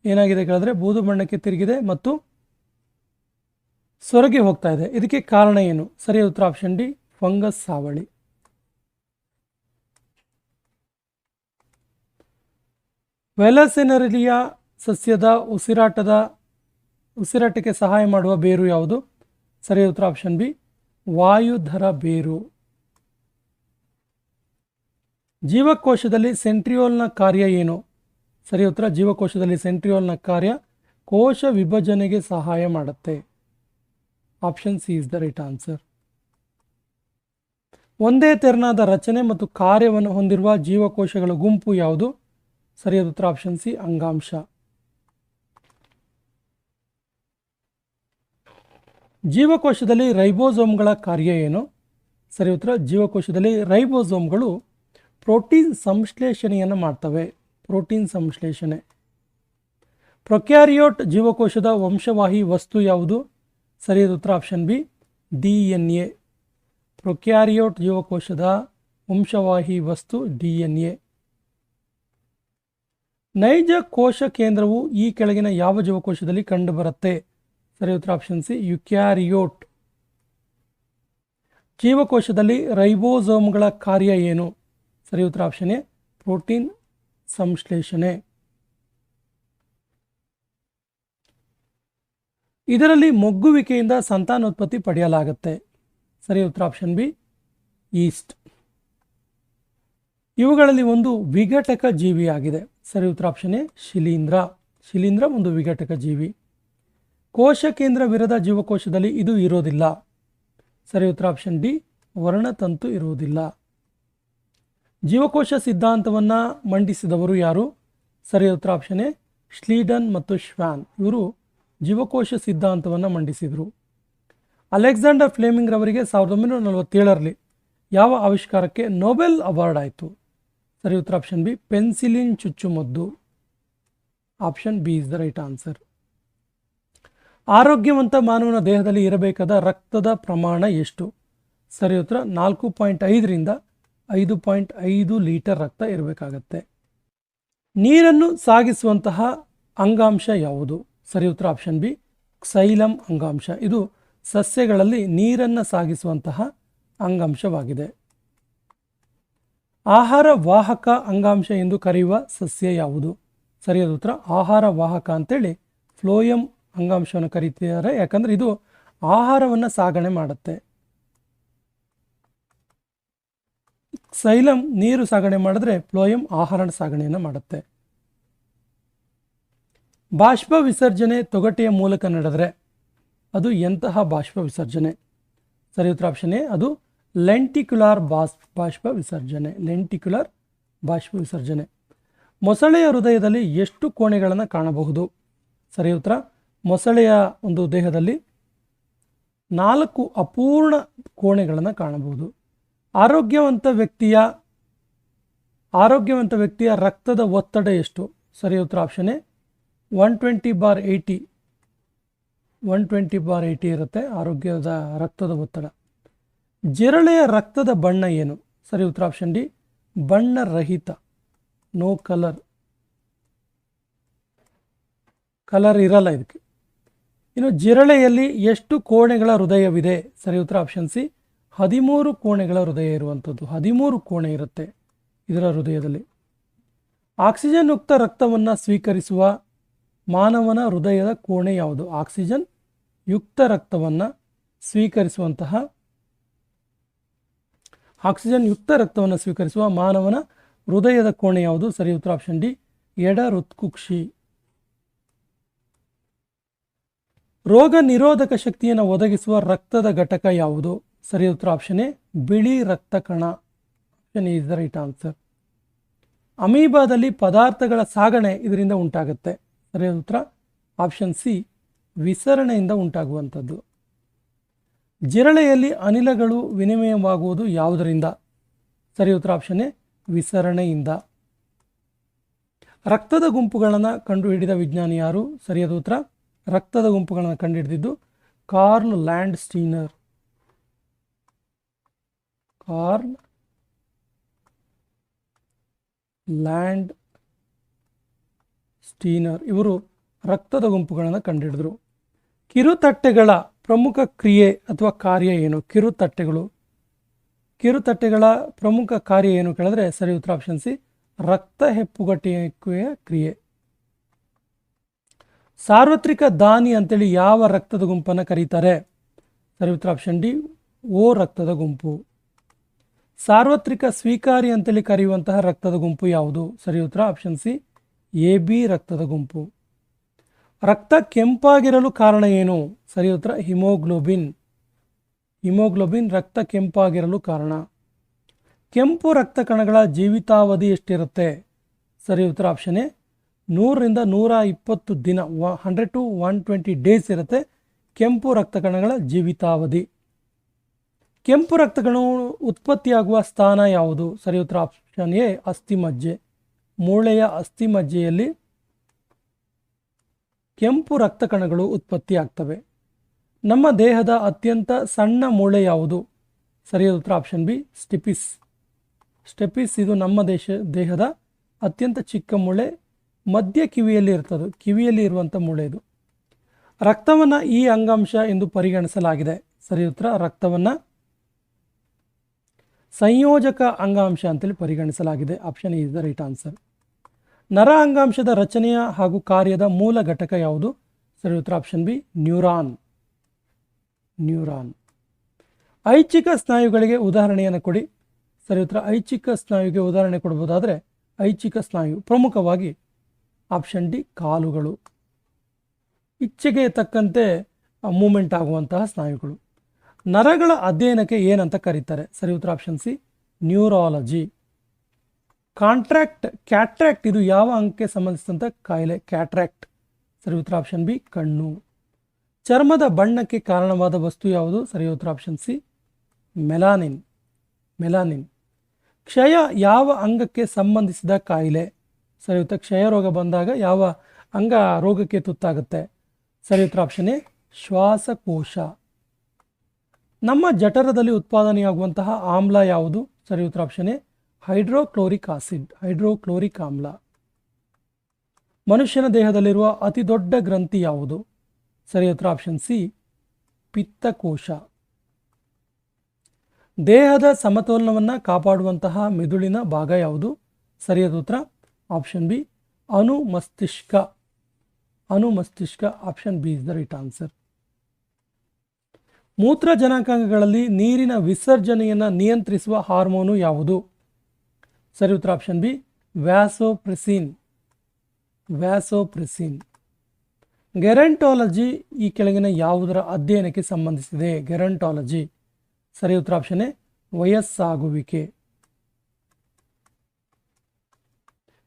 ಏನಾಗಿದೆ ಕೇಳಿದ್ರೆ ಬೂದು ಬಣ್ಣಕ್ಕೆ ತಿರುಗಿದೆ ಮತ್ತು ಸೊರಗಿ ಹೋಗ್ತಾ ಇದೆ. ಇದಕ್ಕೆ ಕಾರಣ ಏನು? ಸರಿಯಾದ ಉತ್ತರ ಆಪ್ಷನ್ ಡಿ, ಫಂಗಸ್ ಸಾವಳಿ. ವೆಲಸೆನರಿಲಿಯಾ ಸಸ್ಯದ ಉಸಿರಾಟದ, ಉಸಿರಾಟಕ್ಕೆ ಸಹಾಯ ಮಾಡುವ ಬೇರು ಯಾವುದು? ಸರಿಯಾದ ಉತ್ತರ ಆಪ್ಷನ್ ಬಿ, ವಾಯುಧರ ಬೇರು. ಜೀವಕೋಶದಲ್ಲಿ ಸೆಂಟ್ರಿಯೋಲ್ನ ಕಾರ್ಯ ಏನು? ಸರಿ ಉತ್ತರ, ಜೀವಕೋಶದಲ್ಲಿ ಸೆಂಟ್ರಿಯೋಲ್ನ ಕಾರ್ಯ ಕೋಶ ವಿಭಜನೆಗೆ ಸಹಾಯ ಮಾಡುತ್ತೆ. Option C is the right answer. ಒಂದೇ ತೆರನಾದ ರಚನೆ ಮತ್ತು ಕಾರ್ಯವನ್ನು ಹೊಂದಿರುವ ಜೀವಕೋಶಗಳ ಗುಂಪು ಯಾವುದು? ಸರಿಯಾದ ಉತ್ತರ ಆಪ್ಷನ್ ಸಿ, ಅಂಗಾಂಶ. ಜೀವಕೋಶದಲ್ಲಿ ರೈಬೋಸೋಮ್ಗಳ ಕಾರ್ಯ ಏನು? ಸರಿ, ಉತ್ತರ. ಜೀವಕೋಶದಲ್ಲಿ ರೈಬೋಸೋಮ್ಗಳು ಪ್ರೋಟೀನ್ ಸಂಶ್ಲೇಷಣೆಯನ್ನು ಮಾಡ್ತವೆ. ಪ್ರೋಟೀನ್ ಸಂಶ್ಲೇಷಣೆ. ಪ್ರೊಕ್ಯಾರಿಯೋಟ್ ಜೀವಕೋಶದ ವಂಶವಾಹಿ ವಸ್ತು ಯಾವುದು? ಸರಿಯಾದ ಉತ್ತರ. Option B, D N A. Prokaryote ಜೀವಕೋಶದ ವಂಶವಾಹಿ ವಸ್ತು ಡಿ ಎನ್ ಎ. ನೈಜ ಕೋಶ ಕೇಂದ್ರವು ಈ ಕೆಳಗಿನ ಯಾವ ಜೀವಕೋಶದಲ್ಲಿ ಕಂಡುಬರುತ್ತೆ? ಸರಿ ಉತ್ತರ ಆಪ್ಷನ್ ಸಿ ಯುಕ್ಯಾರಿಯೋಟ್ ಜೀವಕೋಶದಲ್ಲಿ ರೈಬೋಸೋಮ್ಗಳ ಕಾರ್ಯ ಏನು? ಸರಿ ಉತ್ತರ ಆಪ್ಷನ್ ಎ ಪ್ರೋಟೀನ್ ಸಂಶ್ಲೇಷಣೆ. ಇದರಲ್ಲಿ ಮೊಗ್ಗುವಿಕೆಯಿಂದ ಸಂತಾನೋತ್ಪತ್ತಿ ಪಡೆಯಲಾಗುತ್ತೆ. ಸರಿ ಉತ್ತರ ಆಪ್ಷನ್ ಬಿ ಈಸ್ಟ್ ಇವುಗಳಲ್ಲಿ ಒಂದು ವಿಘಟಕ ಜೀವಿಯಾಗಿದೆ. ಸರಿ ಉತ್ತರ ಆಪ್ಷನ್ ಎ ಶಿಲೀಂಧ್ರ. ಶಿಲೀಂಧ್ರ ಒಂದು ವಿಘಟಕ ಜೀವಿ. ಕೋಶ ಕೇಂದ್ರವಿರದ ಜೀವಕೋಶದಲ್ಲಿ ಇದು ಇರೋದಿಲ್ಲ. ಸರಿ, ಉತ್ತರ ಆಪ್ಷನ್ ಡಿ ವರ್ಣತಂತು ಇರುವುದಿಲ್ಲ. ಜೀವಕೋಶ ಸಿದ್ಧಾಂತವನ್ನು ಮಂಡಿಸಿದವರು ಯಾರು? ಸರಿ, ಉತ್ತರ ಆಪ್ಷನ್ ಎ ಶ್ಲೀಡನ್ ಮತ್ತು ಶ್ವಾನ್. ಇವರು ಜೀವಕೋಶ ಸಿದ್ಧಾಂತವನ್ನು ಮಂಡಿಸಿದರು. ಅಲೆಕ್ಸಾಂಡರ್ ಫ್ಲೇಮಿಂಗ್ ರವರಿಗೆ ಸಾವಿರದ ಒಂಬೈನೂರ ನಲವತ್ತೇಳರಲ್ಲಿ ಯಾವ ಆವಿಷ್ಕಾರಕ್ಕೆ ನೊಬೆಲ್ ಅವಾರ್ಡ್ ಆಯಿತು? ಸರಿ, ಉತ್ತರ ಆಪ್ಷನ್ ಬಿ ಪೆನ್ಸಿಲಿನ್ ಚುಚ್ಚುಮದ್ದು. Option B is the right answer ಆರೋಗ್ಯವಂತ ಮಾನವನ ದೇಹದಲ್ಲಿ ಇರಬೇಕಾದ ರಕ್ತದ ಪ್ರಮಾಣ ಎಷ್ಟು? ಸರಿ ಉತ್ತರ, ನಾಲ್ಕು ಪಾಯಿಂಟ್ ಐದರಿಂದ ಐದು ಪಾಯಿಂಟ್ ಐದು ಲೀಟರ್ ರಕ್ತ ಇರಬೇಕಾಗತ್ತೆ. ನೀರನ್ನು ಸಾಗಿಸುವಂತಹ ಅಂಗಾಂಶ ಯಾವುದು? ಸರಿ ಉತ್ತರ, ಆಪ್ಷನ್ ಬಿ, ಕ್ಸೈಲಂ ಅಂಗಾಂಶ. ಇದು ಸಸ್ಯಗಳಲ್ಲಿ ನೀರನ್ನು ಸಾಗಿಸುವಂತಹ ಅಂಗಾಂಶವಾಗಿದೆ. ಆಹಾರ ವಾಹಕ ಅಂಗಾಂಶ ಎಂದು ಕರೆಯುವ ಸಸ್ಯ ಯಾವುದು? ಸರಿಯಾದ ಉತ್ತರ, ಆಹಾರ ವಾಹಕ ಅಂತೇಳಿ, ಫ್ಲೋಯಂ ಅಂಗಾಂಶವನ್ನು ಕರೀತಿದ್ದಾರೆ. ಯಾಕಂದ್ರೆ ಇದು ಆಹಾರವನ್ನು ಸಾಗಣೆ ಮಾಡುತ್ತೆ. ಸೈಲಂ ನೀರು ಸಾಗಣೆ ಮಾಡಿದ್ರೆ ಫ್ಲೋಯಂ ಆಹಾರ ಸಾಗಣೆಯನ್ನು ಮಾಡುತ್ತೆ. ಬಾಷ್ಪ ವಿಸರ್ಜನೆ ತೊಗಟೆಯ ಮೂಲಕ ನಡೆದರೆ ಅದು ಎಂತಹ ಬಾಷ್ಪ ವಿಸರ್ಜನೆ? ಸರಿ, ಉತ್ತರ ಆಪ್ಷನ್ ಎ, ಅದು ಲೆಂಟಿಕ್ಯುಲಾರ್ ಬಾಸ್, ಬಾಷ್ಪ ವಿಸರ್ಜನೆ, ಲೆಂಟಿಕ್ಯುಲಾರ್ ಬಾಷ್ಪ ವಿಸರ್ಜನೆ. ಮೊಸಳೆಯ ಹೃದಯದಲ್ಲಿ ಎಷ್ಟು ಕೋಣೆಗಳನ್ನು ಕಾಣಬಹುದು? ಸರಿ, ಉತ್ತರ ಮೊಸಳೆಯ ಒಂದು ದೇಹದಲ್ಲಿ ನಾಲ್ಕು ಅಪೂರ್ಣ ಕೋಣೆಗಳನ್ನು ಕಾಣಬಹುದು. ಆರೋಗ್ಯವಂತ ವ್ಯಕ್ತಿಯ ಆರೋಗ್ಯವಂತ ವ್ಯಕ್ತಿಯ ರಕ್ತದ ಒತ್ತಡ ಎಷ್ಟು? ಸರಿ ಉತ್ತರ option A. One twenty bar eighty one twenty bar eighty ಇರುತ್ತೆ ಆರೋಗ್ಯದ ರಕ್ತದ ಒತ್ತಡ. ಜಿರಳೆಯ ರಕ್ತದ ಬಣ್ಣ ಏನು? ಸರಿ ಉತ್ತರ ಆಪ್ಷನ್ ಡಿ. ಬಣ್ಣರಹಿತ ನೋ ಕಲರ್ ಕಲರ್ ಇರಲ್ಲ ಇದಕ್ಕೆ. ಇನ್ನು ಜಿರಳೆಯಲ್ಲಿ ಎಷ್ಟು ಕೋಣೆಗಳ ಹೃದಯವಿದೆ? ಸರಿ, ಉತ್ತರ ಆಪ್ಷನ್ ಸಿ ಹದಿಮೂರು ಕೋಣೆಗಳ ಹೃದಯ ಇರುವಂಥದ್ದು ಹದಿಮೂರು ಕೋಣೆ ಇರುತ್ತೆ ಇದರ ಹೃದಯದಲ್ಲಿ. ಆಕ್ಸಿಜನ್ ಯುಕ್ತ ರಕ್ತವನ್ನು ಸ್ವೀಕರಿಸುವ ಮಾನವನ ಹೃದಯದ ಕೋಣೆ ಯಾವುದು? ಆಕ್ಸಿಜನ್ ಯುಕ್ತ ರಕ್ತವನ್ನು ಸ್ವೀಕರಿಸುವಂತಹ ಆಕ್ಸಿಜನ್ ಯುಕ್ತ ರಕ್ತವನ್ನು ಸ್ವೀಕರಿಸುವ ಮಾನವನ ಹೃದಯದ ಕೋಣೆ ಯಾವುದು? ಸರಿ, ಉತ್ತರ ಆಪ್ಷನ್ ಡಿ ಎಡ ಹೃತ್ಕುಕ್ಷಿ ರೋಗ ನಿರೋಧಕ ಶಕ್ತಿಯನ್ನು ಒದಗಿಸುವ ರಕ್ತದ ಘಟಕ ಯಾವುದು? ಸರಿ, ಉತ್ತರ ಆಪ್ಷನ್ ಎ, ಬಿಳಿ ರಕ್ತ ಕಣ. Option is the right answer ಅಮೀಬಾದಲ್ಲಿ ಪದಾರ್ಥಗಳ ಸಾಗಣೆ ಇದರಿಂದ ಉಂಟಾಗುತ್ತೆ. ಸರಿ ಉತ್ತರ. Option C ವಿಸರಣೆಯಿಂದ ಉಂಟಾಗುವಂಥದ್ದು. ಜಿರಳೆಯಲ್ಲಿ ಅನಿಲಗಳು ವಿನಿಮಯವಾಗುವುದು ಯಾವುದರಿಂದ? ಸರಿ, ಉತ್ತರ ಆಪ್ಷನ್ ಎ, ವಿಸರಣೆಯಿಂದ. ರಕ್ತದ ಗುಂಪುಗಳನ್ನು ಕಂಡುಹಿಡಿದ ವಿಜ್ಞಾನಿ ಯಾರು? ಸರಿಯಾದ ಉತ್ತರ. ರಕ್ತದ ಗುಂಪುಗಳನ್ನು ಕಂಡುಹಿಡಿದಿದ್ದು ಕಾರ್ಲ್ ಲ್ಯಾಂಡ್ ಸ್ಟೀನರ್. Karl Landsteiner. ಇವರು ರಕ್ತದ ಗುಂಪುಗಳನ್ನು ಕಂಡುಹಿಡಿದರು ಕಿರುತಟ್ಟೆಗಳ ಪ್ರಮುಖ ಕ್ರಿಯೆ ಅಥವಾ ಕಾರ್ಯ ಏನು? ಕಿರುತಟ್ಟೆಗಳು. ಕಿರುತಟ್ಟೆಗಳ ಪ್ರಮುಖ ಕಾರ್ಯ ಏನು ಕೇಳಿದ್ರೆ ಸರಿ ಉತ್ತರ ಆಪ್ಷನ್ ಸಿ, ರಕ್ತ ಹೆಪ್ಪುಗಟ್ಟಿಕೆಯ ಕ್ರಿಯೆ. ಸಾರ್ವತ್ರಿಕ ದಾನಿ ಅಂತೇಳಿ ಯಾವ ರಕ್ತದ ಗುಂಪನ್ನು ಕರೀತಾರೆ? ಸರಿ ಆಪ್ಷನ್ ಡಿ ಓ ರಕ್ತದ ಗುಂಪು. ಸಾರ್ವತ್ರಿಕ ಸ್ವೀಕಾರಿ ಅಂತೇಳಿ ಕರೆಯುವಂತಹ ರಕ್ತದ ಗುಂಪು ಯಾವುದು? ಸರಿ ಉತ್ತರ ಆಪ್ಷನ್ ಸಿ ಎ, ಬಿ ರಕ್ತದ ಗುಂಪು. ರಕ್ತ ಕೆಂಪಾಗಿರಲು ಕಾರಣ ಏನು? ಸರಿ ಉತ್ತರ ಹಿಮೋಗ್ಲೋಬಿನ್. ಹಿಮೋಗ್ಲೋಬಿನ್ ರಕ್ತ ಕೆಂಪಾಗಿರಲು ಕಾರಣ. ಕೆಂಪು ರಕ್ತ ಕಣಗಳ ಜೀವಿತಾವಧಿ ಎಷ್ಟಿರುತ್ತೆ? ಸರಿ ಉತ್ತರ ಆಪ್ಷನ್ ಎ ನೂರರಿಂದ ನೂರ ಇಪ್ಪತ್ತು ದಿನ hundred to one twenty days ಇರುತ್ತೆ ಕೆಂಪು ರಕ್ತ ಕಣಗಳ ಜೀವಿತಾವಧಿ. ಕೆಂಪು ರಕ್ತ ಕಣಗಳು ಉತ್ಪತ್ತಿಯಾಗುವ ಸ್ಥಾನ ಯಾವುದು? ಸರಿ ಉತ್ತರ ಆಪ್ಷನ್ ಎ ಅಸ್ಥಿಮಜ್ಜೆ ಮೂಳೆಯ ಅಸ್ಥಿಮಜ್ಜೆಯಲ್ಲಿ ಕೆಂಪು ರಕ್ತ ಕಣಗಳು ಉತ್ಪತ್ತಿಯಾಗ್ತವೆ. ನಮ್ಮ ದೇಹದ ಅತ್ಯಂತ ಸಣ್ಣ ಮೂಳೆ ಯಾವುದು? ಸರಿಯಾದ ಉತ್ತರ ಆಪ್ಷನ್ ಬಿ, ಸ್ಟೆಪಿಸ್. ಸ್ಟೆಪಿಸ್ ಇದು ನಮ್ಮ ದೇಶ, ದೇಹದ ಅತ್ಯಂತ ಚಿಕ್ಕ ಮೂಳೆ ಮಧ್ಯ ಕಿವಿಯಲ್ಲಿ ಇರ್ತದೆ, ಕಿವಿಯಲ್ಲಿ ಇರುವಂಥ ಮೂಳೆ ಇದು. ರಕ್ತವನ್ನು ಈ ಅಂಗಾಂಶ ಎಂದು ಪರಿಗಣಿಸಲಾಗಿದೆ. ಸರಿ ಉತ್ತರ, ರಕ್ತವನ್ನು ಸಂಯೋಜಕ ಅಂಗಾಂಶ ಅಂತೇಳಿ ಪರಿಗಣಿಸಲಾಗಿದೆ. Option is the right answer ನರ ಅಂಗಾಂಶದ ರಚನೆಯ ಹಾಗೂ ಕಾರ್ಯದ ಮೂಲ ಘಟಕ ಯಾವುದು? ಸರಿ ಉತ್ತರ ಆಪ್ಷನ್ ಬಿ ನ್ಯೂರಾನ್ ನ್ಯೂರಾನ್ ಐಚ್ಛಿಕ ಸ್ನಾಯುಗಳಿಗೆ ಉದಾಹರಣೆಯನ್ನು ಕೊಡಿ. ಸರಿ ಉತ್ತರ, ಐಚ್ಛಿಕ ಸ್ನಾಯುಗೆ ಉದಾಹರಣೆ ಕೊಡ್ಬೋದಾದರೆ ಐಚ್ಛಿಕ ಸ್ನಾಯು ಪ್ರಮುಖವಾಗಿ ಆಪ್ಷನ್ ಡಿ, ಕಾಲುಗಳು. ಇಚ್ಛೆಗೆ ತಕ್ಕಂತೆ ಮೂಮೆಂಟ್ ಆಗುವಂತಹ ಸ್ನಾಯುಗಳು. ನರಗಳ ಅಧ್ಯಯನಕ್ಕೆ ಏನಂತ ಕರೀತಾರೆ? ಸರಿ, ಉತ್ತರ option C, neurology. Contract, cataract, ಇದು ಯಾವ ಅಂಗಕ್ಕೆ ಸಂಬಂಧಿಸಿದಂಥ ಕಾಯಿಲೆ? ಕ್ಯಾಟ್ರಾಕ್ಟ್. ಸರಿ, ಉತ್ತರ ಆಪ್ಷನ್ ಬಿ, ಕಣ್ಣು. ಚರ್ಮದ ಬಣ್ಣಕ್ಕೆ ಕಾರಣವಾದ ವಸ್ತು ಯಾವುದು? ಸರಿ, ಉತ್ತರ ಆಪ್ಷನ್ ಸಿ, ಮೆಲಾನಿನ್. ಮೆಲಾನಿನ್. ಕ್ಷಯ ಯಾವ ಅಂಗಕ್ಕೆ ಸಂಬಂಧಿಸಿದ ಕಾಯಿಲೆ? ಸರಿ ಉತ್ತರ ಕ್ಷಯ ರೋಗ ಬಂದಾಗ ಯಾವ ಅಂಗ ರೋಗಕ್ಕೆ ತುತ್ತಾಗುತ್ತೆ? ಉತ್ತರ ಆಪ್ಷನ್ ಎ ಶ್ವಾಸಕೋಶ. ನಮ್ಮ ಜಠರದಲ್ಲಿ ಉತ್ಪಾದನೆಯಾಗುವಂತಹ ಆಮ್ಲ ಯಾವುದು? ಸರಿ ಉತ್ತರ option A hydrochloric acid, hydrochloric ಆಮ್ಲ. ಮನುಷ್ಯನ ದೇಹದಲ್ಲಿರುವ ಅತಿ ದೊಡ್ಡ ಗ್ರಂಥಿ ಯಾವುದು? ಸರಿ ಉತ್ತರ ಆಪ್ಷನ್ ಸಿ ಪಿತ್ತಕೋಶ. ದೇಹದ ಸಮತೋಲನವನ್ನು ಕಾಪಾಡುವಂತಹ ಮೆದುಳಿನ ಭಾಗ ಯಾವುದು? ಸರಿಯಾದ ಉತ್ತರ ಆಪ್ಷನ್ ಬಿ ಅನುಮಸ್ತಿಷ್ಕ ಅನುಮಸ್ತಿಷ್ಕ ಅನು ಮಸ್ತಿಷ್ಕ option B is the right answer ಮೂತ್ರ ಜನಾಂಗಾಂಗಗಳಲ್ಲಿ ನೀರಿನ ವಿಸರ್ಜನೆಯನ್ನು ನಿಯಂತ್ರಿಸುವ ಹಾರ್ಮೋನು ಯಾವುದು? ಸರಿ, ಉತ್ತರ ಆಪ್ಷನ್ ಬಿ ವ್ಯಾಸೋಪ್ರೆಸಿನ್. ವ್ಯಾಸೋಪ್ರೆಸಿನ್. ಗೆರಂಟಾಲಜಿ ಈ ಕೆಳಗಿನ ಯಾವುದರ ಅಧ್ಯಯನಕ್ಕೆ ಸಂಬಂಧಿಸಿದೆ? ಗೆರಂಟಾಲಜಿ ಸರಿ, ಉತ್ತರ ಆಪ್ಷನ್ ಎ ವಯಸ್ಸಾಗುವಿಕೆ.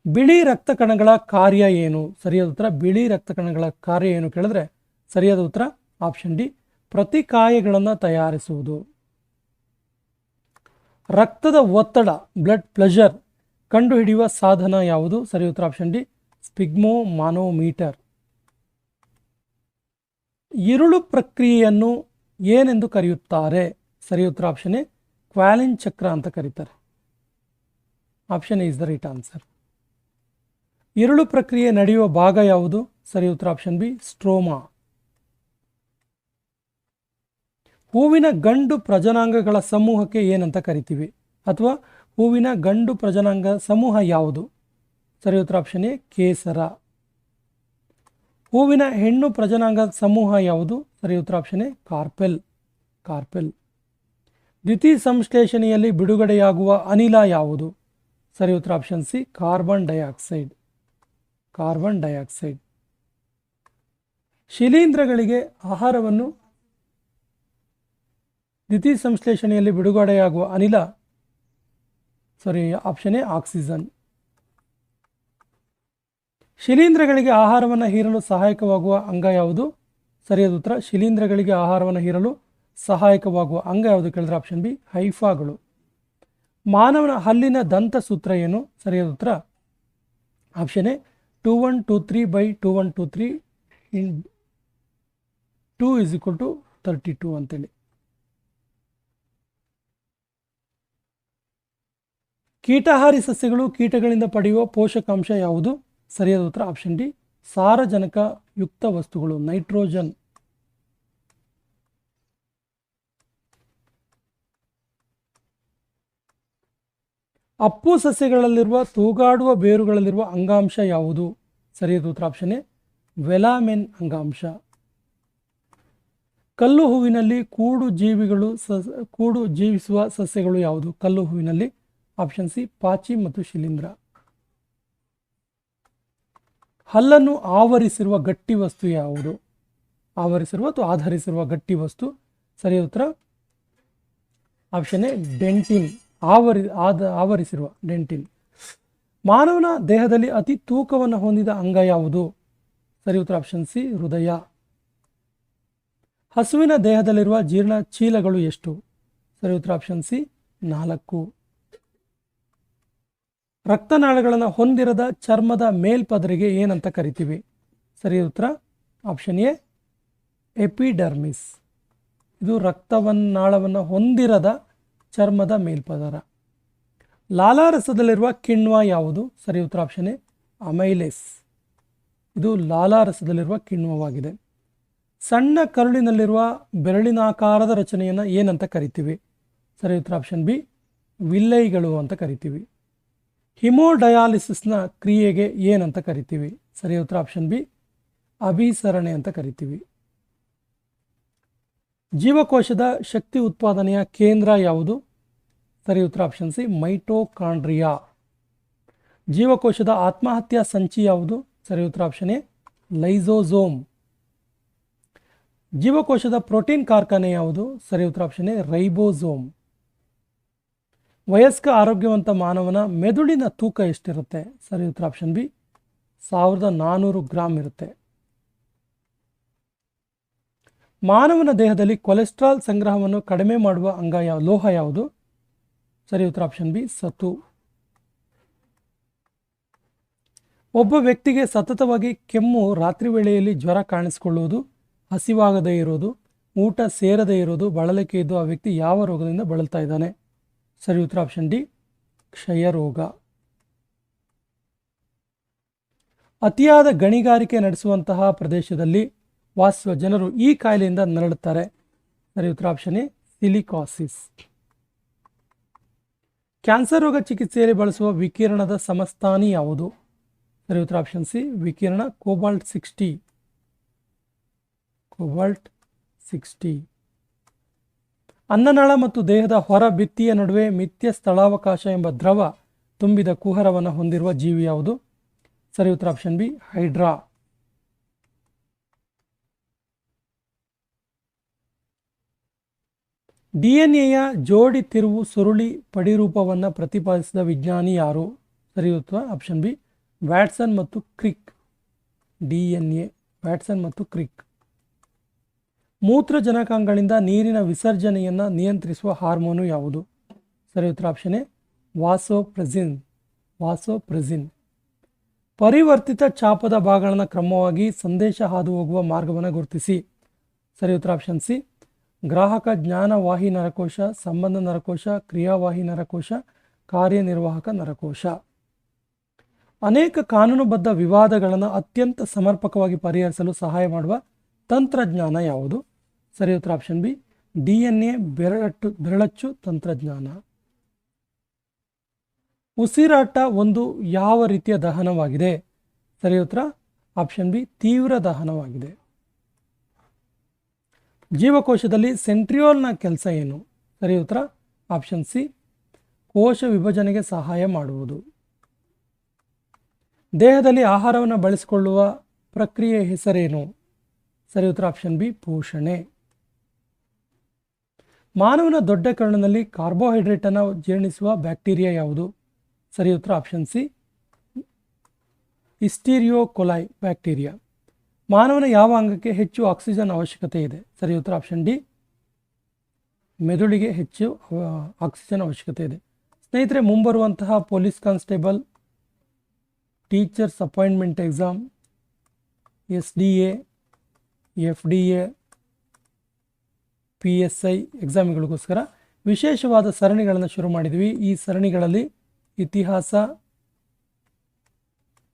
ಬಿಳಿ ರಕ್ತ ಕಣಗಳ ಕಾರ್ಯ ಏನು? ಸರಿಯಾದ ಉತ್ತರ, ಬಿಳಿ ರಕ್ತ ಕಣಗಳ ಕಾರ್ಯ ಏನು ಕೇಳಿದ್ರೆ ಸರಿಯಾದ ಉತ್ತರ ಆಪ್ಷನ್ ಡಿ, ಪ್ರತಿಕಾಯಗಳನ್ನು ತಯಾರಿಸುವುದು. ರಕ್ತದ ಒತ್ತಡ ಬ್ಲಡ್ ಪ್ಲೆಷರ್ ಕಂಡುಹಿಡಿಯುವ ಸಾಧನ ಯಾವುದು? ಸರಿ ಉತ್ತರ ಆಪ್ಷನ್ ಡಿ ಸ್ಪಿಗ್ಮೋ ಮಾನೋಮೀಟರ್ ಇರುಳು ಪ್ರಕ್ರಿಯೆಯನ್ನು ಏನೆಂದು ಕರೆಯುತ್ತಾರೆ? ಸರಿ ಉತ್ತರ ಆಪ್ಷನ್ ಎ, ಕ್ವಾಲಿನ್ ಚಕ್ರ ಅಂತ ಕರೀತಾರೆ. Option is the right answer ಇರುಳು ಪ್ರಕ್ರಿಯೆ ನಡೆಯುವ ಭಾಗ ಯಾವುದು? ಸರಿ, ಉತ್ತರ ಆಪ್ಷನ್ ಬಿ ಸ್ಟ್ರೋಮಾ ಹೂವಿನ ಗಂಡು ಪ್ರಜನಾಂಗಗಳ ಸಮೂಹಕ್ಕೆ ಏನಂತ ಕರಿತೀವಿ? ಅಥವಾ ಹೂವಿನ ಗಂಡು ಪ್ರಜನಾಂಗ ಸಮೂಹ ಯಾವುದು? ಸರಿ, ಉತ್ತರ ಆಪ್ಷನ್ ಎ ಕೇಸರ. ಹೂವಿನ ಹೆಣ್ಣು ಪ್ರಜನಾಂಗ ಸಮೂಹ ಯಾವುದು? ಸರಿ, ಉತ್ತರ ಆಪ್ಷನ್ ಎ ಕಾರ್ಪೆಲ್. ಕಾರ್ಪೆಲ್. ದ್ವಿತೀಯ ಸಂಶ್ಲೇಷಣೆಯಲ್ಲಿ ಬಿಡುಗಡೆಯಾಗುವ ಅನಿಲ ಯಾವುದು? ಸರಿ, ಉತ್ತರ option C carbon dioxide carbon dioxide. ಶಿಲೀಂಧ್ರಗಳಿಗೆ ಆಹಾರವನ್ನು ದ್ವಿತೀಯ ಸಂಶ್ಲೇಷಣೆಯಲ್ಲಿ ಬಿಡುಗಡೆಯಾಗುವ ಅನಿಲ ಸಾರಿ ಆಪ್ಷನ್ ಎ ಆಕ್ಸಿಜನ್. ಶಿಲೀಂಧ್ರಗಳಿಗೆ ಆಹಾರವನ್ನು ಹೀರಲು ಸಹಾಯಕವಾಗುವ ಅಂಗ ಯಾವುದು? ಸರಿಯಾದ ಉತ್ತರ. ಶಿಲೀಂಧ್ರಗಳಿಗೆ ಆಹಾರವನ್ನು ಹೀರಲು ಸಹಾಯಕವಾಗುವ ಅಂಗ ಯಾವುದು ಕೇಳಿದ್ರೆ ಆಪ್ಷನ್ ಬಿ, ಹೈಫಾಗಳು. ಮಾನವನ ಹಲ್ಲಿನ ದಂತ ಸೂತ್ರ ಏನು ಸರಿಯಾದ ಉತ್ತರ. Option A two one two three by two one to three in two is equal to thirty two ಅಂತೇಳಿ. ಕೀಟಹಾರಿ ಸಸ್ಯಗಳು ಕೀಟಗಳಿಂದ ಪಡೆಯುವ ಪೋಷಕಾಂಶ ಯಾವುದು? ಸರಿಯಾದ ಉತ್ತರ ಆಪ್ಷನ್ ಡಿ, ಸಾರಜನಕ ಯುಕ್ತ ವಸ್ತುಗಳು, ನೈಟ್ರೋಜನ್. ಅಪ್ಪು ಸಸ್ಯಗಳಲ್ಲಿರುವ, ತೂಗಾಡುವ ಬೇರುಗಳಲ್ಲಿರುವ ಅಂಗಾಂಶ ಯಾವುದು? ಸರಿಯಾದ ಉತ್ತರ ಆಪ್ಷನ್ ಎ, ವೆಲಾಮೆನ್ ಅಂಗಾಂಶ. ಕಲ್ಲು ಹೂವಿನಲ್ಲಿ ಕೂಡು ಜೀವಿಗಳು ಸಸ್, ಕೂಡು ಜೀವಿಸುವ ಸಸ್ಯಗಳು ಯಾವುದು? ಕಲ್ಲು ಹೂವಿನಲ್ಲಿ ಆಪ್ಷನ್ ಸಿ, ಪಾಚಿ ಮತ್ತು ಶಿಲೀಂಧ್ರ. ಹಲ್ಲನ್ನು ಆವರಿಸಿರುವ ಗಟ್ಟಿ ವಸ್ತು ಯಾವುದು? ಆವರಿಸಿರುವ ಅಥವಾ ಆಧರಿಸಿರುವ ಗಟ್ಟಿ ವಸ್ತು? ಸರಿಯಾದ ಉತ್ತರ ಆಪ್ಷನ್ ಎ, ಡೆಂಟಿನ್. ಆವರಿ, ಆದ, ಆವರಿಸಿರುವ ಡೆಂಟಿನ್ ಮಾನವನ ದೇಹದಲ್ಲಿ ಅತಿ ತೂಕವನ್ನು ಹೊಂದಿದ ಅಂಗ ಯಾವುದು? ಸರಿ ಉತ್ತರ ಆಪ್ಷನ್ ಸಿ ಹೃದಯ. ಹಸುವಿನ ದೇಹದಲ್ಲಿರುವ ಜೀರ್ಣ ಚೀಲಗಳು ಎಷ್ಟು? ಸರಿ ಉತ್ತರ ಆಪ್ಷನ್ ಸಿ ನಾಲ್ಕು. ರಕ್ತನಾಳಗಳನ್ನು ಹೊಂದಿರದ ಚರ್ಮದ ಮೇಲ್ಪದರಿಗೆ ಏನಂತ ಕರಿತೀವಿ? ಸರಿ ಉತ್ತರ ಆಪ್ಷನ್ ಎ ಎಪಿಡರ್ಮಿಸ್ ಇದು ರಕ್ತವನ್ನಾಳವನ್ನು ಹೊಂದಿರದ ಚರ್ಮದ ಮೇಲ್ಪದರ. ಲಾಲಾರಸದಲ್ಲಿರುವ ಕಿಣ್ವ ಯಾವುದು? ಸರಿ, ಉತ್ತರ ಆಪ್ಷನ್ ಎ, ಅಮೈಲೆಸ್. ಇದು ಲಾಲಾರಸದಲ್ಲಿರುವ ಕಿಣ್ವವಾಗಿದೆ. ಸಣ್ಣ ಕರುಳಿನಲ್ಲಿರುವ ಬೆರಳಿನಾಕಾರದ ರಚನೆಯನ್ನು ಏನಂತ ಕರಿತೀವಿ? ಸರಿ, ಉತ್ತರ ಆಪ್ಷನ್ ಬಿ, ವಿಲ್ಲೈಗಳು ಅಂತ ಕರಿತೀವಿ. ಹಿಮೋಡಯಾಲಿಸಿಸ್ನ ಕ್ರಿಯೆಗೆ ಏನಂತ ಕರಿತೀವಿ? ಸರಿ, ಉತ್ತರ ಆಪ್ಷನ್ ಬಿ, ಅಭಿಸರಣೆ ಅಂತ ಕರಿತೀವಿ. ಜೀವಕೋಶದ ಶಕ್ತಿ ಉತ್ಪಾದನೆಯ ಕೇಂದ್ರ ಯಾವುದು? ಸರಿ, ಉತ್ತರ ಆಪ್ಷನ್ ಸಿ ಮೈಟೋಕಾಂಡ್ರಿಯಾ ಜೀವಕೋಶದ ಆತ್ಮಹತ್ಯಾ ಸಂಚಿ ಯಾವುದು? ಸರಿ, ಉತ್ತರ ಆಪ್ಷನ್ ಎ ಲೈಸೋಸೋಮ್ ಜೀವಕೋಶದ ಪ್ರೋಟೀನ್ ಕಾರ್ಖಾನೆ ಯಾವುದು? ಸರಿ, ಉತ್ತರ ಆಪ್ಷನ್ ಎ ರೈಬೋಸೋಮ್ ವಯಸ್ಕ ಆರೋಗ್ಯವಂತ ಮಾನವನ ಮೆದುಳಿನ ತೂಕ ಎಷ್ಟಿರುತ್ತೆ? ಸರಿ, ಉತ್ತರ ಆಪ್ಷನ್ ಬಿ ಸಾವಿರದ ನಾನ್ನೂರು ಗ್ರಾಮ್ ಇರುತ್ತೆ. ಮಾನವನ ದೇಹದಲ್ಲಿ ಕೊಲೆಸ್ಟ್ರಾಲ್ ಸಂಗ್ರಹವನ್ನು ಕಡಿಮೆ ಮಾಡುವ ಅಂಗ ಯಾವ, ಲೋಹ ಯಾವುದು? ಸರಿ, ಉತ್ತರ ಆಪ್ಷನ್ ಬಿ ಸತು ಒಬ್ಬ ವ್ಯಕ್ತಿಗೆ ಸತತವಾಗಿ ಕೆಮ್ಮು, ರಾತ್ರಿ ವೇಳೆಯಲ್ಲಿ ಜ್ವರ ಕಾಣಿಸಿಕೊಳ್ಳುವುದು, ಹಸಿವಾಗದೇ ಇರೋದು ಊಟ ಸೇರದೇ ಇರೋದು ಬಳಲಿಕೆ ಇದ್ದು ಆ ವ್ಯಕ್ತಿ ಯಾವ ರೋಗದಿಂದ ಬಳಲ್ತಾ ಇದ್ದಾನೆ? ಸರಿ, ಉತ್ತರ ಆಪ್ಷನ್ ಡಿ ಕ್ಷಯ ರೋಗ. ಅತಿಯಾದ ಗಣಿಗಾರಿಕೆ ನಡೆಸುವಂತಹ ಪ್ರದೇಶದಲ್ಲಿ ವಾಸಿಸುವ ಜನರು ಈ ಕಾಯಿಲೆಯಿಂದ ನರಳುತ್ತಾರೆ. ಸರಿ ಉತ್ತರ ಆಪ್ಷನ್ ಎ, ಸಿಲಿಕಾಸಿಸ್. ಕ್ಯಾನ್ಸರ್ ರೋಗ ಚಿಕಿತ್ಸೆಯಲ್ಲಿ ಬಳಸುವ ವಿಕಿರಣದ ಸಮಸ್ಥಾನಿ ಯಾವುದು? ಸರಿ ಉತ್ತರ ಆಪ್ಷನ್ ಸಿ, ವಿಕಿರಣ ಕೋಬಾಲ್ಟ್ ಸಿಕ್ಸ್ಟಿ. Cobalt sixty. ಅನ್ನನಾಳ ಮತ್ತು ದೇಹದ ಹೊರ ಭಿತ್ತಿಯ ನಡುವೆ ಮಿಥ್ಯ ಸ್ಥಳಾವಕಾಶ ಎಂಬ ದ್ರವ ತುಂಬಿದ ಕುಹರವನ್ನು ಹೊಂದಿರುವ ಜೀವಿ ಯಾವುದು? ಸರಿ ಉತ್ತರ option B, hydra. D N ಎಯ ಜೋಡಿ ತಿರುವು ಸುರುಳಿ ಪಡಿರೂಪವನ್ನು ಪ್ರತಿಪಾದಿಸಿದ ವಿಜ್ಞಾನಿ ಯಾರು? ಸರಿ ಉತ್ತರ ಆಪ್ಷನ್ ಬಿ ವ್ಯಾಟ್ಸನ್ ಮತ್ತು Crick. D N A Watson ಮತ್ತು ಕ್ರಿಕ್. ಮೂತ್ರಜನಕಾಂಗಗಳಿಂದ ನೀರಿನ ವಿಸರ್ಜನೆಯನ್ನು ನಿಯಂತ್ರಿಸುವ ಹಾರ್ಮೋನು ಯಾವುದು? ಸರಿ ಉತ್ತರ ಆಪ್ಷನ್ ಎ ವಾಸೋಪ್ರೆಸಿನ್. ವಾಸೋಪ್ರೆಸಿನ್. ಪರಿವರ್ತಿತ ಚಾಪದ ಭಾಗಗಳನ್ನು ಕ್ರಮವಾಗಿ ಸಂದೇಶ ಹಾದು ಹೋಗುವ ಮಾರ್ಗವನ್ನು ಗುರುತಿಸಿ. ಸರಿ ಉತ್ತರ ಆಪ್ಷನ್ ಸಿ ಗ್ರಾಹಕ ಜ್ಞಾನವಾಹಿ ನರಕೋಶ, ಸಂಬಂಧ ನರಕೋಶ, ಕ್ರಿಯಾವಾಹಿ ನರಕೋಶ, ಕಾರ್ಯನಿರ್ವಾಹಕ ನರಕೋಶ. ಅನೇಕ ಕಾನೂನುಬದ್ಧ ವಿವಾದಗಳನ್ನು ಅತ್ಯಂತ ಸಮರ್ಪಕವಾಗಿ ಪರಿಹರಿಸಲು ಸಹಾಯ ಮಾಡುವ ತಂತ್ರಜ್ಞಾನ ಯಾವುದು? ಸರಿ, ಉತ್ತರ option B D N A ಬೆರಳಟ್ಟು, ಬೆರಳಚ್ಚು ತಂತ್ರಜ್ಞಾನ. ಉಸಿರಾಟ ಒಂದು ಯಾವ ರೀತಿಯ ದಹನವಾಗಿದೆ? ಸರಿ, ಉತ್ತರ ಆಪ್ಷನ್ ಬಿ, ತೀವ್ರ ದಹನವಾಗಿದೆ. ಜೀವಕೋಶದಲ್ಲಿ ಸೆಂಟ್ರಿಯೋಲ್ನ ಕೆಲಸ ಏನು? ಸರಿ, ಉತ್ತರ. Option C. ಕೋಶ ವಿಭಜನೆಗೆ ಸಹಾಯ ಮಾಡುವುದು. ದೇಹದಲ್ಲಿ ಆಹಾರವನ್ನು ಬಳಸಿಕೊಳ್ಳುವ ಪ್ರಕ್ರಿಯೆ ಹೆಸರೇನು? ಸರಿ, ಉತ್ತರ. ಆಪ್ಷನ್ ಬಿ, ಪೋಷಣೆ. ಮಾನವನ ದೊಡ್ಡ ಕರ್ಣದಲ್ಲಿ ಕಾರ್ಬೋಹೈಡ್ರೇಟನ್ನು ಜೀರ್ಣಿಸುವ ಬ್ಯಾಕ್ಟೀರಿಯಾ ಯಾವುದು? ಸರಿ, ಉತ್ತರ. Option C. Escherichia coli bacteria. ಮಾನವನ ಯಾವ ಅಂಗಕ್ಕೆ ಹೆಚ್ಚು ಆಕ್ಸಿಜನ್ ಅವಶ್ಯಕತೆ ಇದೆ? ಸರಿ, ಉತ್ತರ ಆಪ್ಷನ್ ಡಿ. ಮೆದುಳಿಗೆ ಹೆಚ್ಚು ಆಕ್ಸಿಜನ್ ಅವಶ್ಯಕತೆ ಇದೆ. ಸ್ನೇಹಿತರೆ, ಮುಂಬರುವಂತಹ police constable, teachers appointment exam, S D A, F D A, P S I ಎಕ್ಸಾಮ್ಗಳಿಗೋಸ್ಕರ ವಿಶೇಷವಾದ ಸರಣಿಗಳನ್ನು ಶುರು ಮಾಡಿದ್ವಿ. ಈ ಸರಣಿಗಳಲ್ಲಿ ಇತಿಹಾಸ,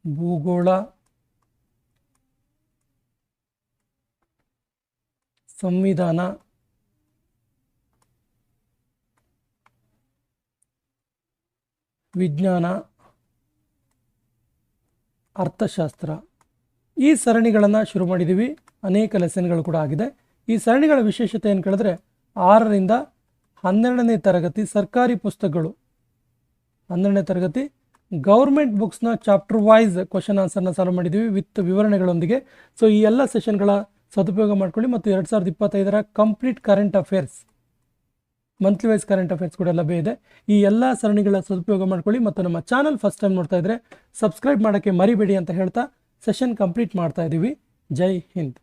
ಭೂಗೋಳ ಸಂವಿಧಾನ. ವಿಜ್ಞಾನ. ಅರ್ಥಶಾಸ್ತ್ರ. ಈ ಸರಣಿಗಳನ್ನು ಶುರು ಮಾಡಿದ್ದೀವಿ ಅನೇಕ ಲೆಸನ್ಗಳು ಕೂಡ ಆಗಿದೆ. ಈ ಸರಣಿಗಳ ವಿಶೇಷತೆ ಏನು ಕೇಳಿದ್ರೆ, ಆರರಿಂದ ಹನ್ನೆರಡನೇ ತರಗತಿ ಸರ್ಕಾರಿ ಪುಸ್ತಕಗಳು. ಹನ್ನೆರಡನೇ ತರಗತಿ ಗೌರ್ಮೆಂಟ್ ಬುಕ್ಸ್ನ ಚಾಪ್ಟರ್ ವೈಸ್ ಕ್ವಶನ್ ಆನ್ಸರ್ನ ಸಾಲ್ವ್ ಮಾಡಿದ್ದೀವಿ ವಿತ್ ವಿವರಣೆಗಳೊಂದಿಗೆ. ಸೊ ಈ ಎಲ್ಲ ಸೆಷನ್ಗಳ ಸದುಪಯೋಗ ಮಾಡ್ಕೊಳ್ಳಿ. ಮತ್ತು ಎರಡು ಸಾವಿರದ ಇಪ್ಪತ್ತೈದರ complete current affairs monthly wise current affairs ಕೂಡ ಲಭ್ಯ ಇದೆ. ಈ ಎಲ್ಲ ಸರಣಿಗಳ ಸದುಪಯೋಗ ಮಾಡ್ಕೊಳ್ಳಿ. ಮತ್ತು ನಮ್ಮ ಚಾನಲ್ ಫಸ್ಟ್ ಟೈಮ್ ನೋಡ್ತಾ ಇದ್ದರೆ ಸಬ್ಸ್ಕ್ರೈಬ್ ಮಾಡೋಕ್ಕೆ ಮರಿಬೇಡಿ ಅಂತ ಹೇಳ್ತಾ ಸೆಷನ್ ಕಂಪ್ಲೀಟ್ ಮಾಡ್ತಾ ಇದ್ದೀವಿ ಜೈ ಹಿಂದ್.